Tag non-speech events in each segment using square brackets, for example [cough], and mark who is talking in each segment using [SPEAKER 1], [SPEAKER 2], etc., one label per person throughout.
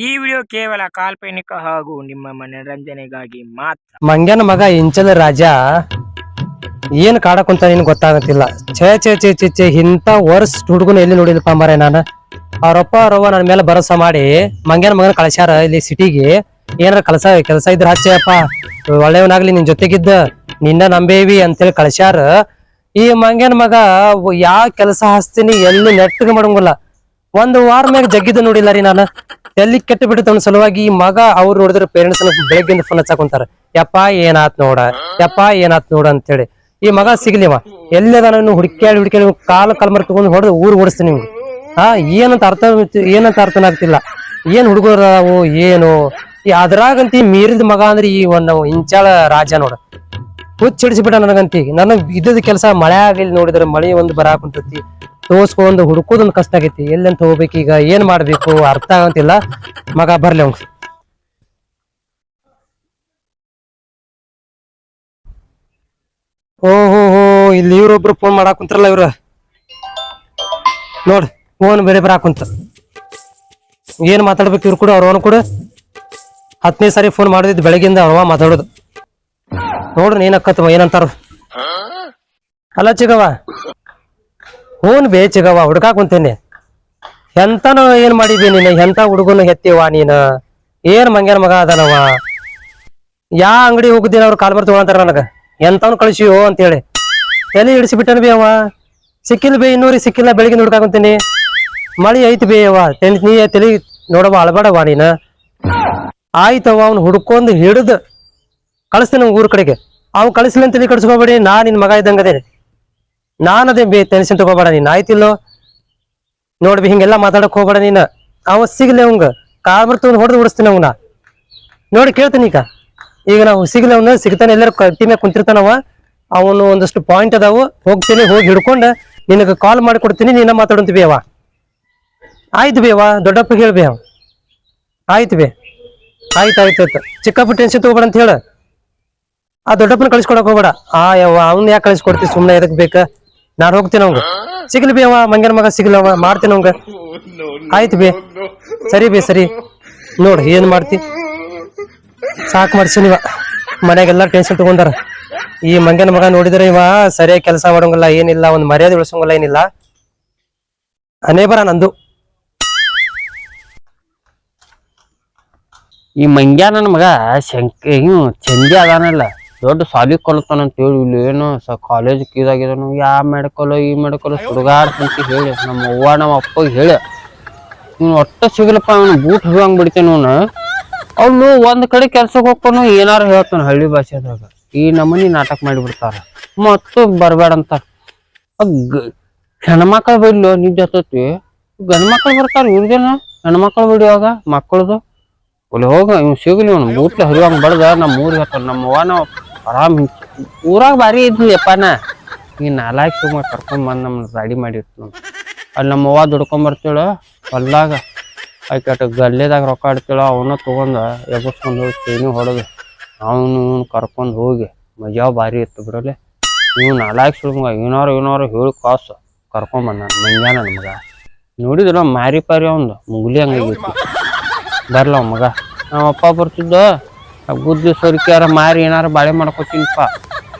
[SPEAKER 1] ಈ ವಿಡಿಯೋ ಕೇವಲ ಕಾಲ್ಪನಿಕ ಹಾಗೂ ನಿಮ್ಮ ಮನರಂಜನೆಗಾಗಿ ಮಾತ್ರ.
[SPEAKER 2] ಮಂಗ್ಯನ ಮಗ ಇಂಚಲ ರಾಜ ಏನ್ ಕಾಡಕುಂತ ನಿನ್ ಗೊತ್ತಾಗತ್ತಿಲ್ಲ. ಛೇ ಛೇ ಛೇ ಛೇ ಛೇ ಇಂತ ವರ್ಷ ಹುಡುಗನ ಎಲ್ಲಿ ನೋಡಿಲ್ಲಪ್ಪ ಮರೇ ನಾನು. ಅವ್ರಪ್ಪ, ಅವ್ರವ್ವ ನನ್ನ ಮೇಲೆ ಭರೋಸಾ ಮಾಡಿ ಮಂಗ್ಯನ ಮಗನ ಕಳ್ಸ್ಯಾರ ಇಲ್ಲಿ ಸಿಟಿಗೆ. ಏನಾರ ಕಳಸ ಕೆಲಸ ಇದ್ರ ಹಚ್ಚಪ್ಪ ಒಳ್ಳೆಯವನಾಗ್ಲಿ ನಿನ್ ಜೊತೆಗಿದ್ದ, ನಿನ್ನ ನಂಬೇವಿ ಅಂತೇಳಿ ಕಳ್ಸ್ಯಾರ. ಈ ಮಂಗ್ಯನ ಮಗ ಯಾವ ಕೆಲಸ ಹಚ್ತೀನಿ ಎಲ್ಲಿ ನೆಟ್ಟಗೆ ಮಾಡಂಗಿಲ್ಲ. ಒಂದ್ ವಾರ ಮ್ಯಾಗ ಜಗ್ಗಿದ ನೋಡಿಲ್ಲ ರೀ ನಾನು. ಎಲ್ಲಿ ಕೆಟ್ಟ ಬಿಡುತ್ತ ಸಲುವಾಗಿ ಈ ಮಗ ಅವ್ರು ನೋಡಿದ್ರೆ ಪೇರೆಂಟ್ಸ್ ಬೆಳಗ್ಗಿಂದ ಫೋನ್ ಹಚ್ಚಾಕೊಂತಾರ ಯಪ್ಪ, ಏನಾತ್ ನೋಡ. ಯಪ್ಪ, ಏನಾತ್ ನೋಡ ಅಂತೇಳಿ. ಈ ಮಗ ಸಿಗ್ಲಿವ. ಎಲ್ಲದ ನಾನು ಹುಡುಕ್ಯಾಡಿ ಹುಡುಕ್ಯಾಡಿ ಕಾಲ ಕಲ್ಮರ್ ತಗೊಂಡು ಹೊಡೆದು ಊರು ಓಡಿಸ್ತೀನಿ ನಿಮ್ಗೆ. ಹಾ, ಏನಂತ ಅರ್ಥ ಏನಂತ ಅರ್ಥನ ಆಗ್ತಿಲ್ಲ. ಏನ್ ಹುಡುಗರು ಏನು. ಈ ಅದ್ರಾಗಂತಿ ಮೀರಿದ ಮಗ ಅಂದ್ರೆ ಈ ಒಂದು ಇಂಚಾಳ ರಾಜ ನೋಡ. ಹುಚ್ಚ ಹಿಡಿಸಿಬಿಟ್ಟ ನನಗಂತಿ. ನನಗ್ ಇದ್ದದ ಕೆಲಸ ಮಳೆ ಆಗಲಿ ನೋಡಿದ್ರೆ ಮಳೆ ಒಂದು ಬರಾಕುಂತತಿ ತೋಸ್ಕೊಂಡು ಹುಡುಕೋದೊಂದು ಕಷ್ಟ ಆಗೈತಿ. ಎಲ್ಲಂತ ಹೋಗ್ಬೇಕು ಈಗ? ಏನ್ ಮಾಡ್ಬೇಕು? ಅರ್ಥ ಆಗಂತಿಲ್ಲ. ಮಗ ಬರ್ಲಿ ಅವ್ನು ಓಹೋ, ಹೋ, ಇಲ್ಲಿ ಇವ್ರೊಬ್ರು ಫೋನ್ ಮಾಡಾಕ್ ಕುಂತಾರಲ್ಲ ಇವ್ರ. ನೋಡ್ ಫೋನ್ ಬೇರೆ ಬರಾಕುಂತ ಏನ್ ಮಾತಾಡ್ಬೇಕು ಇವ್ರು ಕೂಡ ಅವ್ರವನ್ ಕೂಡ? ಹತ್ತನೇ ಸಾರಿ ಫೋನ್ ಮಾಡಿದ್ ಬೆಳಗಿಂದ ಅವ ಮಾತಾಡೋದು. ನೋಡ್ರಿ ಏನ್ ಅಕ್ಕತ್ತವ ಏನಂತಾರ? ಅಲ್ಲ ಚಿಗವ ಹೂನ್ ಬೇ ಚಿಗವ ಹುಡ್ಕಾಕ್ ಕುಂತೇನೆ. ಎಂತನ ಏನ್ ಮಾಡಿದಿ ನೀನು, ಎಂತ ಹುಡುಗನ ಹೆತ್ತಿವ ನೀನ? ಏನ್ ಮಂಗ್ಯಾನ ಮಗ ಅದನವ ಯಾ ಅಂಗಡಿ ಹೋಗುದಿನ ಅವ್ರು ಕಾಲ್ ಬರ್ತೀವ ಅಂತಾರ ನನಗ? ಎಂತವ್ನ ಕಳಿಸಿಯೋ ಅಂತೇಳಿ. ಎಲ್ಲಿ ಹಿಡಿಸಿಬಿಟ್ಟನ ಬೇ ಅವ ಸಿಕ್ಕಿಲ್ಲ ಬೇ ಇನ್ನೂರಿ ಸಿಕ್ಕಿಲ್ಲ ಬೆಳಿಗ್ಗೆ ಹುಡ್ಕಾಕ್ ಕುಂತೀನಿ. ಮಳಿ ಐತಿ ಬೇ ಅವ ನೀ ತಲಿ ನೋಡವ ಅಳಬಾಡವ ನೀನ. ಆಯ್ತವ ಅವ್ನು ಹುಡ್ಕೊಂಡ್ ಹಿಡಿದು ಕಳಿಸ್ತೀನಿ ಊರ್ ಕಡೆಗೆ. ಅವ್ ಕಳಿಸ್ಲಿ ಅಂತ ಕಡಿಸ್ಕೋಬೇಡಿ ನಾ ನಿನ್ ಮಗ ಇದ್ದಂಗ ಅದೇನೆ ನಾನ್ ಅದೇ ಬೇ ಟೆನ್ಷನ್ ತಗೋಬೇಡ ನೀನ್. ಆಯ್ತಿಲ್ಲೋ? ನೋಡ್ಬಿ, ಹಿಂಗೆಲ್ಲ ಮಾತಾಡಕ್ ಹೋಗ್ಬೇಡ ನೀನ್. ಅವ ಸಿಗ್ಲಿ ಅವಂಗ. ಕಾಲ್ ಬರ್ತವ್ ಹೊಡೆದು ಉಡಿಸ್ತೀನಿ ಅವನ. ನೋಡಿ ಕೇಳ್ತೀನಿ ಈಗ. ಈಗ ನಾವು ಸಿಗ್ಲಿ ಅವನ, ಸಿಗ್ತಾನೆ ಎಲ್ಲರೂ ಕಟ್ಟಿ ಮ್ಯಾಗ ಕುಂತಿರ್ತಾನವ ಅವನು ಒಂದಷ್ಟು ಪಾಯಿಂಟ್ ಅದಾವು. ಹೋಗ್ತೀನಿ, ಹೋಗಿ ಹಿಡ್ಕೊಂಡು ನಿನಗೆ ಕಾಲ್ ಮಾಡಿ ಕೊಡ್ತೀನಿ, ನೀನ ಮಾತಾಡಂತೀವಿ ಬೇವಾ ಆಯ್ತು ಬೇವಾ ದೊಡ್ಡಪ್ಪ ಹೇಳ್ಬೇ ಅವ. ಆಯ್ತು ಬೇ. ಆಯ್ತು ಆಯ್ತು ಆಯ್ತು. ಚಿಕ್ಕಪ್ಪ ಟೆನ್ಷನ್ ತಗೋಬೇಡ ಅಂತ ಹೇಳ. ಆ ದೊಡ್ಡಪ್ಪನ ಕಳಿಸ್ಕೊಡಕ್ ಹೋಗ್ಬೇಡ. ಆ, ಯವ್ವ, ಅವ್ನ ಯಾಕೆ ಕಳಿಸ್ಕೊಡ್ತಿ? ಸುಮ್ನೆ ಎದಕ್ ಬೇಕ? ನಾನ್ ಹೋಗ್ತೀನಿ ಅವಂಗ ಸಿಗ್ಲಿ ಬಿ ಅವ ಮಂಗನ ಮಗ ಸಿಗ್ಲಿ ಅವ ಮಾಡ್ತೀನಿ ಅವಂಗ ಆಯ್ತು ಬಿ. ಸರಿ ಬಿ, ಸರಿ. ನೋಡ್, ಏನ್ ಮಾಡ್ತಿ? ಸಾಕ್ ಇವ. ಮನ್ಯಾಗೆಲ್ಲ ಟೆನ್ಷನ್ ತಗೊಂಡಾರ. ಈ ಮಂಗನ ಮಗ ನೋಡಿದ್ರೆ ಇವ ಸರಿಯಾಗಿ ಕೆಲಸ ಮಾಡೋಂಗಲ್ಲ, ಏನಿಲ್ಲ, ಒಂದ್ ಮರ್ಯಾದೆ ಉಳಿಸೋಂಗಲ್ಲ, ಏನಿಲ್ಲ. ಅನೇ ಬರ ನಂದು.
[SPEAKER 3] ಈ ಮಂಗ್ಯ ನನ್ನ ಮಗ ಶಂಕ ಚಂದಿ ಅದಾನಲ್ಲ. ದೊಡ್ಡ ಸಾಲಿ ಅಂತ ಹೇಳಿ ಇಲ್ಲಿ ಏನು ಸ ಕಾಲೇಜ್ ಇದಾಗಿದನು ಯಾ ಮೆಡಿಕಲ್ ಈ ಮೆಡಿಕಲ್ ಸುಡುಗಾಡ್ತಂತ ಹೇಳಿ, ನಮ್ಮ ಅವ್ವ, ನಮ್ಮ ಅಪ್ಪಗೆ ಹೇಳಿ. ಇವ್ನು ಒಟ್ಟ ಸಿಗಲಪ್ಪ, ಅವನು ಬೂಟ್ ಹೋಗಂಗ್ ಬಿಡ್ತೇನೆ ಅವನು. ಅವನು ಒಂದು ಕಡೆ ಕೆಲ್ಸಕ್ಕೆ ಹೋಗ್ತಾನು ಏನಾರ ಹೇಳ್ತಾನ ಹಳ್ಳಿ ಭಾಷೆದಾಗ. ಈ ನಮೂನಿ ನಾಟಕ ಮಾಡಿಬಿಡ್ತಾರ. ಮತ್ತು ಬರಬೇಡಂತ ಹೆಣ್ಮಕ್ಳು ಬಿಡ್ಲು ನಿಜ ಹತ್ತತಿ ಗಂಡ್ ಮಕ್ಳು ಬರ್ತಾರ ಇವ್ರದೇನ? ಹೆಣ್ಮಕ್ಳು ಬಿಡುವಾಗ ಮಕ್ಕಳದು ಅಲ್ಲಿ ಹೋಗ ಇವ್ ಸಿಗಲಿ ಅವ್ನು ಬೂಟ್ಲೆ ಹರಿವಂಗ್ ಬಡ್ದ ನಮ್ಮ ಊರಿಗೆ ಹತ್ತಾನ ನಮ್ಮ ಅವ್ವ ನಾವು ಆರಾಮ್ ಊರಾಗ ಭಾರಿ ಇದ್ಲಪ್ಪಾನ ಈ ನಾಲ್ಕು ಸುಮ್ಮ ಕರ್ಕೊಂಡ್ ಬಂದ್ ನಮ್ಮ ಗಾಡಿ ಮಾಡಿರ್ತು ಅಲ್ಲಿ ನಮ್ಮ ಅವ್ವ ದುಡ್ಕೊಂಡ್ ಬರ್ತೀಳ, ಹೊಲ್ದಾಗ. ಆಕೆ ಗಲ್ಲೆದಾಗ ರೊಕ್ಕ ಇಡ್ತೀಳ ಅವನ್ನ ತಗೊಂಡ ಎಬ್ಬಸ್ಕೊಂಡ್ ಹೋಗಿ ಚೇನಿ ಹೊಡೆದು ಅವನು ಕರ್ಕೊಂಡು ಹೋಗಿ. ಮಜಾ ಭಾರಿ ಇತ್ತು ಬಿಡಲೆ. ಇವ್ ನಾಲ್ಕು ಸುಳ್ಮಗ ಏನಾರು ಏನಾರು ಹೇಳಿ ಕಾಸು. ಕರ್ಕೊಂಡ್ ಬಂದ ಮಂಜಾನ ಮಗ. ನೋಡಿದ್ರ ಮಾರಿ ಪಾರಿ ಅವಂದು ಮುಗುಲಿ ಹಂಗಾಗಿತ್ತು ಬರ್ಲ ಮಗ. ನಮ್ಮ ಅಪ್ಪ ಬರ್ತಿದ್ದ? ಗುದ್ದಿ ಸೊರಿಕ್ಯಾರ ಮಾರಿ ಏನಾರ ಬಾಳೆ ಮಾಡ್ಕೊತೀನಿಪ್ಪ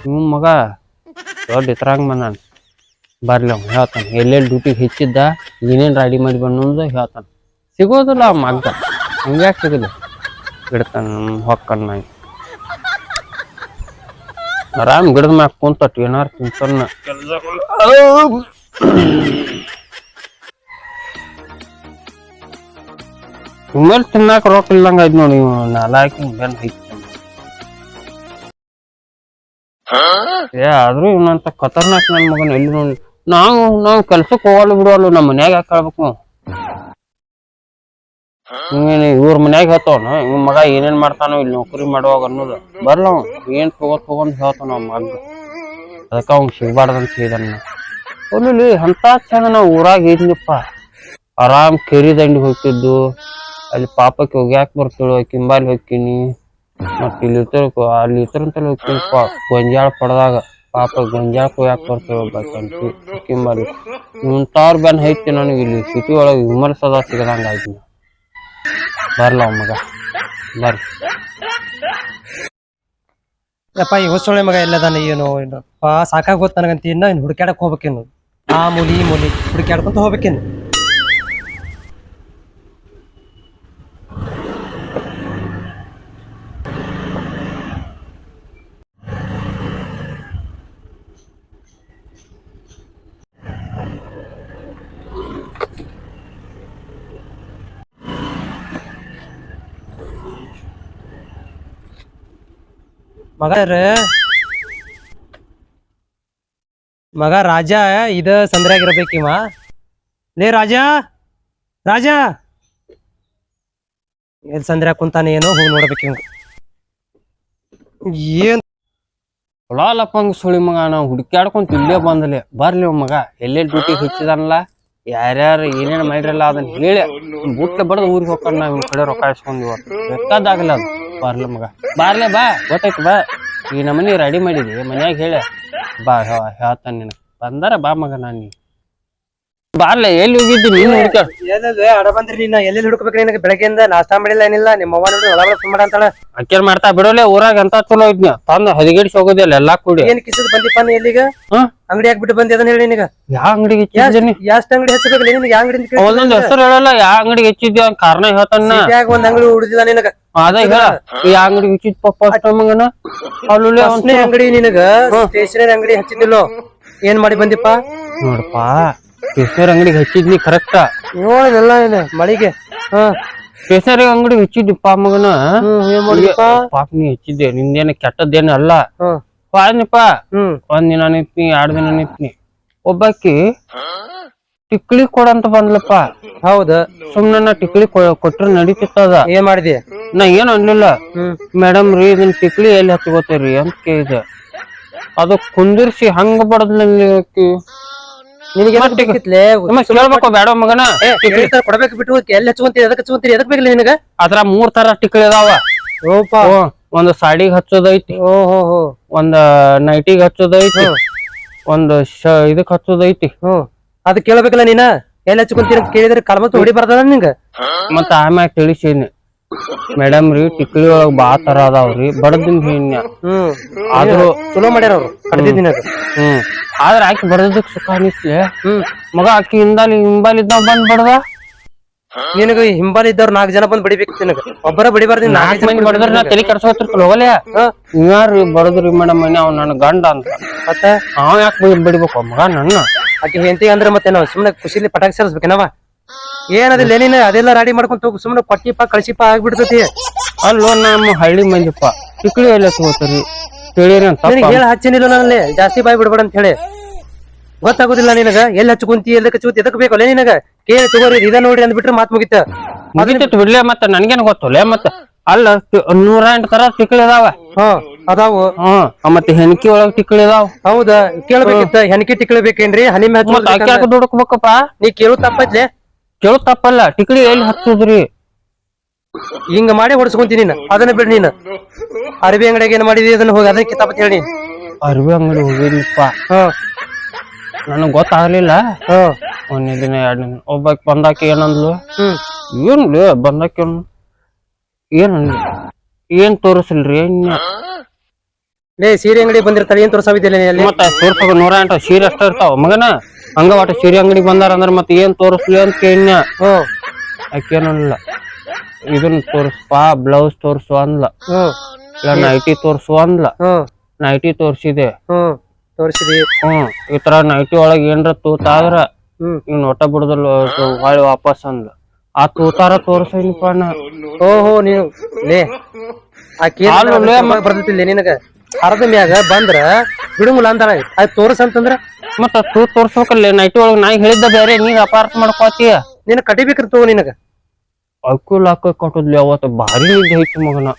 [SPEAKER 3] ನಿಮ್ಮ ಮಗ ದೊಡ್ಡ ಇತ್ರಂಗ್ ಬಂದಾನ ಬರ್ಲಿ ಅವ್ನು ಹೇಳ್ತಾನೆ. ಎಲ್ಲೆಲ್ಲಿ ಡ್ಯೂಟಿಗೆ ಹೆಚ್ಚಿದ್ದ, ಏನೇನ್ ರೆಡಿ ಮಾಡಿ ಬಂದು ಹೇಳ್ತಾನ. ಸಿಗೋದಿಲ್ಲ ಆ ಮಗ್ಗ. ಹಂಗ್ಯಾಕೆ ಸಿಗಲಿ ಬಿಡ್ತಾನ ಹೊಕ್ಕನ್ ನಾಯಿ. ಆರಾಮ್ ಗಿಡದ ಮ್ಯಾಗ ಕುಂತಟ್, ಏನಾರ ತಿಂತಾನ. ಇಮ್ಮೇಲೆ ತಿನ್ನಾಕ ರೊಕ್ಕ ಇಲ್ದಂಗ ಆಯ್ತು ನೋಡಿ ನಾಲ್ಕು ಬೆನ್ ಐತಿ. ಏ, ಆದ್ರೂ ಇವನಂತ ಖತರ್ನಾಕ್ ನನ್ ಮಗನ ಎಲ್ಲಿ ನೋಡಿ ನಾವು ನಾವು ಕೆಲ್ಸಕ್ಕೆ ಹೋಗಲ್ಲ ಬಿಡುವಲ್ಲ ನಮ್ಮ ಮನ್ಯಾಗ ಯಾಕೆ ಹೇಳ್ಬೇಕು? ಇವ್ರ ಮನ್ಯಾಗ ಹೇಳ್ತಾವನ? ಇವ್ ಮಗ ಏನೇನ್ ಮಾಡ್ತಾನೋ, ಇಲ್ಲಿ ನೌಕರಿ ಮಾಡುವಾಗ ಅನ್ನೋದು. ಬರ್ಲ ಅವ ಏನ್ ತಗೋ ತಗೊಂಡ್ ಹೇಳ್ತಾನ ಅವ್ ಮಗ. ಅದಕ್ಕ ಅವ್ನ್ ಸಿಗ್ಬಾರ್ದಂತ ಹೇಳಿದನ್ನ ಒಲ್ಲಿ ಅಂತ ಚಂದ ನಾವು ಊರಾಗ ಇದ್ನಿಪ್ಪ. ಆರಾಮ್ ಕೆರಿ ದಂಡಿಗೆ ಹೋಗ್ತಿದ್ದು. ಅಲ್ಲಿ ಪಾಪಕ್ಕೆ ಹೋಗ್ಯಾಕ ಬರ್ತಿಳು, ಕಿಂಬಾಲಿ ಹೋಗ್ತೀನಿ. ಮತ್ ಇಲ್ಲಿ ಇತರ ಅಲ್ಲಿ ಇತರಂತಲ್ಲಿ ಹೋಗ್ತೀನಪ್ಪ ಗೊಂಜಾಳ ಪಡ್ದಾಗ ಪಾಪ ಗೊಂಜಾಳ ಕೊಯ್ಯಾಕ ಬರ್ತಿಳು ಬೇಕಂತ ಬಂದ್ ಬೆನ್ ಐತಿ ನನಗೆ ಇಲ್ಲಿ. ಸಿಟಿ ಒಳಗೆ ವಿಮರ್ಸದ ಸಿಗದಂಗ ಆಯ್ತು. ಬರ್ಲ ಮಗ. ಬರ್ರಿ
[SPEAKER 2] ಯಪ್ಪ, ಈ ಹೊಸೊಳ್ಳೆ ಮಗ ಎಲ್ಲದಾನ ಏನು? ಏನಪ್ಪ ಸಾಕಾಗೋತ್ ನನಗಂತ ಇನ್ನ ಇನ್ನು ಹುಡುಕ್ಯಾಡಕ್ ಹೋಗ್ಬೇಕೇನು ಆ ಮೂಲಿ ಈ ಮೂಲಿ ಹುಡುಕ್ಯಾಡ್ಕೊಂತ ಹೋಗ್ಬೇಕೇನು ಮಗ ಯಾರು? ಮಗ ರಾಜ, ಇದ ಸಂದ್ರಾಗಿರ್ಬೇಕಿವ ಲೇ ರಾಜ ರಾಜ. ಎಲ್ ಸಂದ್ರ್ಯಾಗ ಕುಂತಾನೆ ಏನೋ ಹೋಗಿ ನೋಡ್ಬೇಕು ಇವ್ ಏನ್?
[SPEAKER 3] ಹೊಳಾಲಪ್ಪಂಗ ಸುಳಿ ಮಗ ನಾವು ಹುಡುಕ್ಯಾಡ್ಕೊಂತ ಇಲ್ಲೇ ಬಂದಲೆ. ಬರ್ಲಿ ಮಗ, ಎಲ್ಲೆಲ್ಲಿ ಡ್ಯೂಟಿ ಹಚ್ಚಿದಾನಲ್ಲ? ಯಾರ್ಯಾರು ಏನೇನ್ ಮಾಡಿರಲ್ಲ ಅದನ್ನ ಹೇಳಿ. ಬುಟ್ಲೆ ಬಡದ ಊರಿಗೆ ಹೋಗ್ಕೊಂಡು ನಾವ್ ಕಡೆ ರೊಕ್ಕ ಇಸ್ಕೊಂಡಿವ ಬೆಕ್ಕದಾಗಲ್ಲ ಅದು. ಬರ್ಲಿ ಮಗ. ಬಾರ್ಲೆ ಬಾ, ಗೊತ್ತಾಯ್ತು, ಬಾ. ಈ ನಮ್ಮನಿ ರೆಡಿ ಮಾಡಿದಿ ಮನ್ಯಾಗ ಹೇಳ, ಬಾ ಹೇಳ್ತಾನೆ ನಿನಗೆ. ಬಂದಾರ ಬಾ ಮಗ ನಾನು ಬಾರ್ಲೆ ಎಲ್ಲಿ ಹೋಗಿದ್ದಿ ನೀನು ಹುಡುಕ?
[SPEAKER 2] ಎಲ್ಲೆಲ್ಲಿ ಅಡ ಬಂದ್ರಿ ನೀನ ಎಲ್ಲೆಲ್ಲಿ ಹುಡುಕ್ಬೇಕು ನಿನಗೆ? ಬೆಳಗ್ಗೆಯಿಂದ ನಾಷ್ಟಾ ಮಾಡಿಲ್ಲ ಏನಿಲ್ಲ ನಿಮ್ಮ ಅವ್ವ ನೋಡಿ ಒಳಗಡೆ ಫೋನ್ ಮಾಡ ಅಂತಾಳ.
[SPEAKER 3] ಅಕ್ಕೇನ್ ಮಾಡ್ತಾ ಬಿಡೋಲೆ ಊರಾಗ ಅಂತ ಚಲೋ ಇದ್ನ? ತಂದ ಹದಿಗೆಡ್ಸಿ ಹೋಗೋದಿಲ್ಲ ಎಲ್ಲಾ ಕೂಡಿ.
[SPEAKER 2] ಏನ್ ಕಿಸದ್ ಬಂದಿಪ್ಪ ನೀ ಎಲ್ಲಿಗ? ಅಂಗಡಿ ಹಾಕ್ಬಿಟ್ಟು ಬಂದಿ ಅದನ್ನ ಹೇಳಿ ನಿನಗ.
[SPEAKER 3] ಯಾವ ಅಂಗಡಿಗೆ ಹೆಚ್ಚಿದ್ದೀನಿ
[SPEAKER 2] ಎಷ್ಟ್ ಅಂಗಡಿ ಹಚ್ಚಬೇಕು ನಿನಗೆ ಯಾವ ಅಂಗಡಿ
[SPEAKER 3] ಒಂದೊಂದ್ ಹೆಸರು ಹೇಳಲ್ಲ ಯಾವ ಅಂಗಡಿಗೆ ಹೆಚ್ಚಿದ್ಯ ಕಾರಣ ಹೇಳ್ತಾನ
[SPEAKER 2] ಒಂದ್ ಅಂಗಡಿ ಉಳಿದಿಲ್ಲ ನಿನಗ.
[SPEAKER 3] ಅದ ಹೇಳ. ಯಾವ ಅಂಗಡಿ ಹೆಚ್ಚಿದ್ ಅಲ್ಲಿ
[SPEAKER 2] ಅಂಗಡಿ ನಿನಗ ಸ್ಟೇಷನರಿ ಅಂಗಡಿ ಹಚ್ಚಿದ್ದಿಲ್ಲೋ? ಏನ್ ಮಾಡಿ ಬಂದಿಪ್ಪ?
[SPEAKER 3] ನೋಡಪ್ಪ. ಸ್ಟೇಷನರಿ ಅಂಗಡಿಗೆ ಹಚ್ಚಿದ್ನಿ ಕರೆಕ್ಟ್
[SPEAKER 2] ನೋಡಿದೆಲ್ಲ ಇದೆ ಮಳಿಗೆ? ಹಾ.
[SPEAKER 3] ಅಂಗಡಿ
[SPEAKER 2] ಹಚ್ಚಿದ್ವಿ ಪಾ ಮಗನ.
[SPEAKER 3] ಪಾಪ ನೀ ಹಚ್ಚಿದ್ದೆ ನಿಂದೇನ ಕೆಟ್ಟದ್ದೇನ ಅಲ್ಲ.
[SPEAKER 2] ಪಾಪ
[SPEAKER 3] ಒಂದ್ ದಿನ ನಿಂತ್ನಿ ಎರಡ್ ದಿನ ನಿಂತ್ನಿ. ಒಬ್ಬಾಕಿ ಟಿಕ್ಳಿ ಕೊಡಂತ ಬಂದ್ಲಪ್ಪ.
[SPEAKER 2] ಹೌದ.
[SPEAKER 3] ಸುಮ್ನೆ ನಾ ಟಿಕ್ಳಿ ಕೊಟ್ರ ನಡೀತಿತ್ತದ.
[SPEAKER 2] ಏನ್ ಮಾಡಿದೆ
[SPEAKER 3] ನಾ ಏನ್ ಅನ್ಲಿಲ್ಲ. ಮೇಡಮ್ ರೀ ಇದನ್ ಟಿಕ್ಳಿ ಎಲ್ಲಿ ಹತ್ಕೋತೀರಿ ಅಂತ ಕೇಳಿದೆ. ಅದು ಕುಂದಿರ್ಸಿ ಹಂಗ ಬಡದ್ನಲ್ಲಿ ಆಕಿ.
[SPEAKER 2] ನಿನಗೆ
[SPEAKER 3] ಬೇಡ ಮಗನ.
[SPEAKER 2] ಕೊಡ್ಬೇಕು ಬಿಟ್ಟು ಎಲ್ಲಿ ಹಚ್ಕೊಂತೀರಿ ಎದಕ್ ಹಚ್ಕೊಂತೀರಿ ಎದಕ್ ಬೇಕಲ್ಲ ನಿನಗ?
[SPEAKER 3] ಅದ್ರ ಮೂರ್ ತರ ಟಿಕ್ಲಿ ಅದಾವ. ಒಂದ್ ಸಾಡಿಗ್ ಹಚ್ಚೋದೈತಿ. ಒಂದ್ ನೈಟಿಗ್ ಹಚ್ಚೋದೈತಿ. ಒಂದ್ ಇದಕ್ ಹಚ್ಚೋದೈತಿ.
[SPEAKER 2] ಅದ್ ಕೇಳ್ಬೇಕಲ್ಲ ನೀನ? ಎಲ್ಲಿ ಹಚ್ಕೊಂತೀರಿ ಅಂತ ಕೇಳಿದ್ರೆ ಕಲ್ಮತ್ ಹೊಡಿ ಬರ್ತದ ನಿಂಗ?
[SPEAKER 3] ಮತ್ತ ಆಮ್ಯಾಗ ತಿಳಿಸೀನಿ ಮೇಡಮ್ ರೀ ಟಿಕ್ಲಿ ಒಳಗ್ ಬಾ ತರ ಅದಾವ್ರಿ ಬಡದಿನ್ ಹಿಂಡ್ಯ
[SPEAKER 2] ಹ್ಮ್.
[SPEAKER 3] ಆದ್ರೂ
[SPEAKER 2] ಚಲೋ ಮಾಡ್ಯಾರ ಅವ್ರು ಅದು.
[SPEAKER 3] ಹ್ಮ್. ಆದ್ರ ಆಕಿ ಬಡದಕ್ ಸುಖ ಅನಿಸ್ಲಿ.
[SPEAKER 2] ಹ್ಮ್.
[SPEAKER 3] ಮಗ ಆಕಿ ಹಿಂದಾಲಿ ಹಿಂಬಾಲಿದ್ದ ಬಂದ್ ಬಡದ?
[SPEAKER 2] ನಿನಗ ಹಿಂಬಾಲ್ ಇದ್ದವ್ರು ನಾಲ್ಕು ಜನ ಬಂದ್ ಬಡಿಬೇಕು ನಿನಗ. ಒಬ್ಬರ ಬಡಿಬಾರ್ದು ನೀನ್
[SPEAKER 3] ಜನ ಮಂದಿ ಬಡದ್ರ ನಾ ತಲೆ ಕೆಡ್ಸೋತಿರ್ಕಲ್ ಹೋಗಲೇ? ಬಡದ್ರಿ ಮೇಡಮ್ ಮನೆ ಅವ್ ನನ್ ಗಂಡ ಅಂತ.
[SPEAKER 2] ಮತ್ತೆ?
[SPEAKER 3] ಅವ ಯಾಕೆ ಬಡಿಬೇಕು ಮಗ ನನ್ನ?
[SPEAKER 2] ಆಕೆ ಹೆಂಡತಿ ಅಂದ್ರೆ ಮತ್ತೆ ನಾವು ಸುಮ್ಮನೆ ಖುಷಿಲಿ ಪಟಾಕಿ ಸೇರಿಸ್ಬೇಕೇನವ ಏನದಿಲ್ಲ ಲೆನಿನ ಅದೆಲ್ಲ ರೆಡಿ ಮಾಡ್ಕೊಂತ ಹೋಗು ಸುಮ್ಮನೆ ಪಟ್ಟಿಪ್ಪ ಕಳಿಸಿಪ್ಪ ಆಗ್ಬಿಡ್ತತಿ.
[SPEAKER 3] ಅಲ್ಲೋ ನಮ್ಮ ಹಳ್ಳಿ ಮಂದಿಪ್ಪ ಚಿಕ್ಕಳಿ ಎಲ್ಲ ತಗೋತಾರಿ. ತಿಳಿರಿ ಅಂತ
[SPEAKER 2] ನಿನಗೆ ಹೇಳ ಹಚ್ಚಿನಿಲ್ಲ ನಾನಲ್ಲಿ ಜಾಸ್ತಿ ಬಾಯಿ ಬಿಡ್ಬೇಡ ಅಂತ ಹೇಳಿ. ಗೊತ್ತಾಗೋದಿಲ್ಲ ನಿನಗ ಎಲ್ಲ ಹಚ್ಕೊಂತಿ ಎದಕ್ಕೆ ಹಚ್ಕೊಂತಿ ಎದಕ್ ಬೇಕಲ್ಲ ನಿನಗ? ಕೇಳಿ ತಗೋರಿ ಇದ ನೋಡಿ ಅಂದ್ಬಿಟ್ರೆ ಮಾತು ಮುಗಿತ.
[SPEAKER 3] ಮುಗಿತಿತ್ತು ಬಿಡ್ಲೆ ಮತ್ತೆ ನನ್ಗೇನ್ ಗೊತ್ತಲ್ಲ ಮತ್ತೆ. ಅಲ್ಲ ನೂರ ಎಂಟು ತರ ಚಿಕ್ಕಳಿ ಅದಾವ
[SPEAKER 2] ಹಾ ಅದಾವು.
[SPEAKER 3] ಹಾ ಮತ್ತೆ ಹೆಣಕಿ ಒಳಗ ಟಿಕ್ಲಿ ಅದಾವ
[SPEAKER 2] ಹೌದಾ? ಕೇಳ್ಬೇಕಿತ್ತ ಹೆಣಕಿ ಟಿಕ್ಳಬೇಕೇನ್ರಿ ಬೇಕೇನ್ರಿ?
[SPEAKER 3] ಹನಿ ಮ್ಯಾಚ್
[SPEAKER 2] ಹಚ್ಚ
[SPEAKER 3] ಯಾಕೆ
[SPEAKER 2] ನೀ ಕೇಳು ತಪ್ಪೈತ್ಲೆ.
[SPEAKER 3] ಕೇಳು ತಪ್ಪಲ್ಲ ಟಿಕಡಿ ಎಲ್ಲಿ ಹತ್ತದ್ರಿ?
[SPEAKER 2] ಹಿಂಗ ಮಾಡಿ ಹೊಡ್ಸ್ಕೊಂತೀನಿ ನೀನು ಅದನ್ನ ಬಿಡ್ ನೀನು. ಅರಬಿ ಅಂಗಡಿಗೆ ಏನ್ ಮಾಡಿದಿ ಅದನ್ನ ಹೋಗಿ ಅದಕ್ಕೆ ತಪ್ಪ ಹೇಳಿ
[SPEAKER 3] ಅರ್ಬಿ ಅಂಗಡಿ ಹೋಗಿದ್ನಪ್ಪ.
[SPEAKER 2] ಹಾ.
[SPEAKER 3] ನನಗ್ ಗೊತ್ತಾಗ್ಲಿಲ್ಲ.
[SPEAKER 2] ಹಾ.
[SPEAKER 3] ಒಂದೇ ದಿನ ಎರಡ್ ದಿನ. ಒಬ್ಬ ಬಂದಾಕಿ ಏನಂದ್ಲು?
[SPEAKER 2] ಹ್ಮ್.
[SPEAKER 3] ಬಂದಾಕ ಬಂದಾಕಿ ಏನ್ ಏನ್ ತೋರಿಸಿಲ್ರಿ ಏನ್
[SPEAKER 2] ಲೇ ಸೀರೆ ಅಂಗಡಿ ಬಂದಿರ್ತಾಳೆ ಏನ್ ತೋರ್ಸಾವಿದ್ದಿಲ್ಲ ನೀ ಅಲ್ಲಿ?
[SPEAKER 3] ಮತ್ತ ನೂರ ಎಂಟ ಸೀರೆ ಅಷ್ಟ ಇರ್ತಾವ ಮಗನ? ಹಂಗ ಒಟ್ಟ ಸೀರೆ ಅಂಗಡಿ ಬಂದಾರ ಅಂದ್ರ ಮತ್ತೆ ಏನ್ ತೋರಿಸ್ಲಿ ಅಂತ ಕೇಳ್ನ ಆಕೇನಲ್ಲ ಇದನ್ನ ತೋರಿಸ್ಪಾ ಬ್ಲೌಸ್ ತೋರಿಸು ಅಂದ್ಲ. ಇಲ್ಲ ನೈಟಿ ತೋರಿಸು ಅಂದ್ಲ. ನೈಟಿ ತೋರಿಸಿದೆ.
[SPEAKER 2] ತೋರಿಸಿದಿ.
[SPEAKER 3] ಹ್ಮ್ ಈ ತರ ನೈಟಿ ಒಳಗ್ ಏನ್ರ ತೂತಾದ್ರ ಇವ್ನ ಒಟ್ಟ ಬಿಡುದಿಲ್ಲ ಹೊಳ್ಳಿ ವಾಪಸ್ ಅಂದ್ಲ. ಆ ತೂತಾರ ತೋರಿಸಿನಪ್ಪ
[SPEAKER 2] ಓಹೋ ನೀನು. ಲೇ ಆ
[SPEAKER 3] ಕೇಳ ಲೇ ಮ-
[SPEAKER 2] ಬರ್ದಿತ್ತಿಲ್ಲ ನಿನಗ. ಅರ್ಧ ಮ್ಯಾಗ ಬಂದ್ರ ಬಿಡುಂಗಿಲ್ಲ ಅಂತಾರ ಅದ್ ತೋರ್ಸ್ ಅಂತಂದ್ರ
[SPEAKER 3] ಮತ್ತ ತೂ ತೋರ್ಸ್ಬೇಕಲ್ಲ ನೈಟ್ ಒಳಗ ನಾ ಹೇಳಿದ್ದ ಬೇರೆ ನೀ ಅಪಾರ್ಥ
[SPEAKER 2] ನಿನ್ ಕಟಿಬೇಕ್ರಿ ತಗೋ ನಿನಗ.
[SPEAKER 3] ಅಕ್ಕು ಲಾಕ ಕಟ್ಟದ್ಲಿ ಅವತ್ತ ಭಾರಿ ನಿದ್ದೆ ಐತಿ ಮಗನ.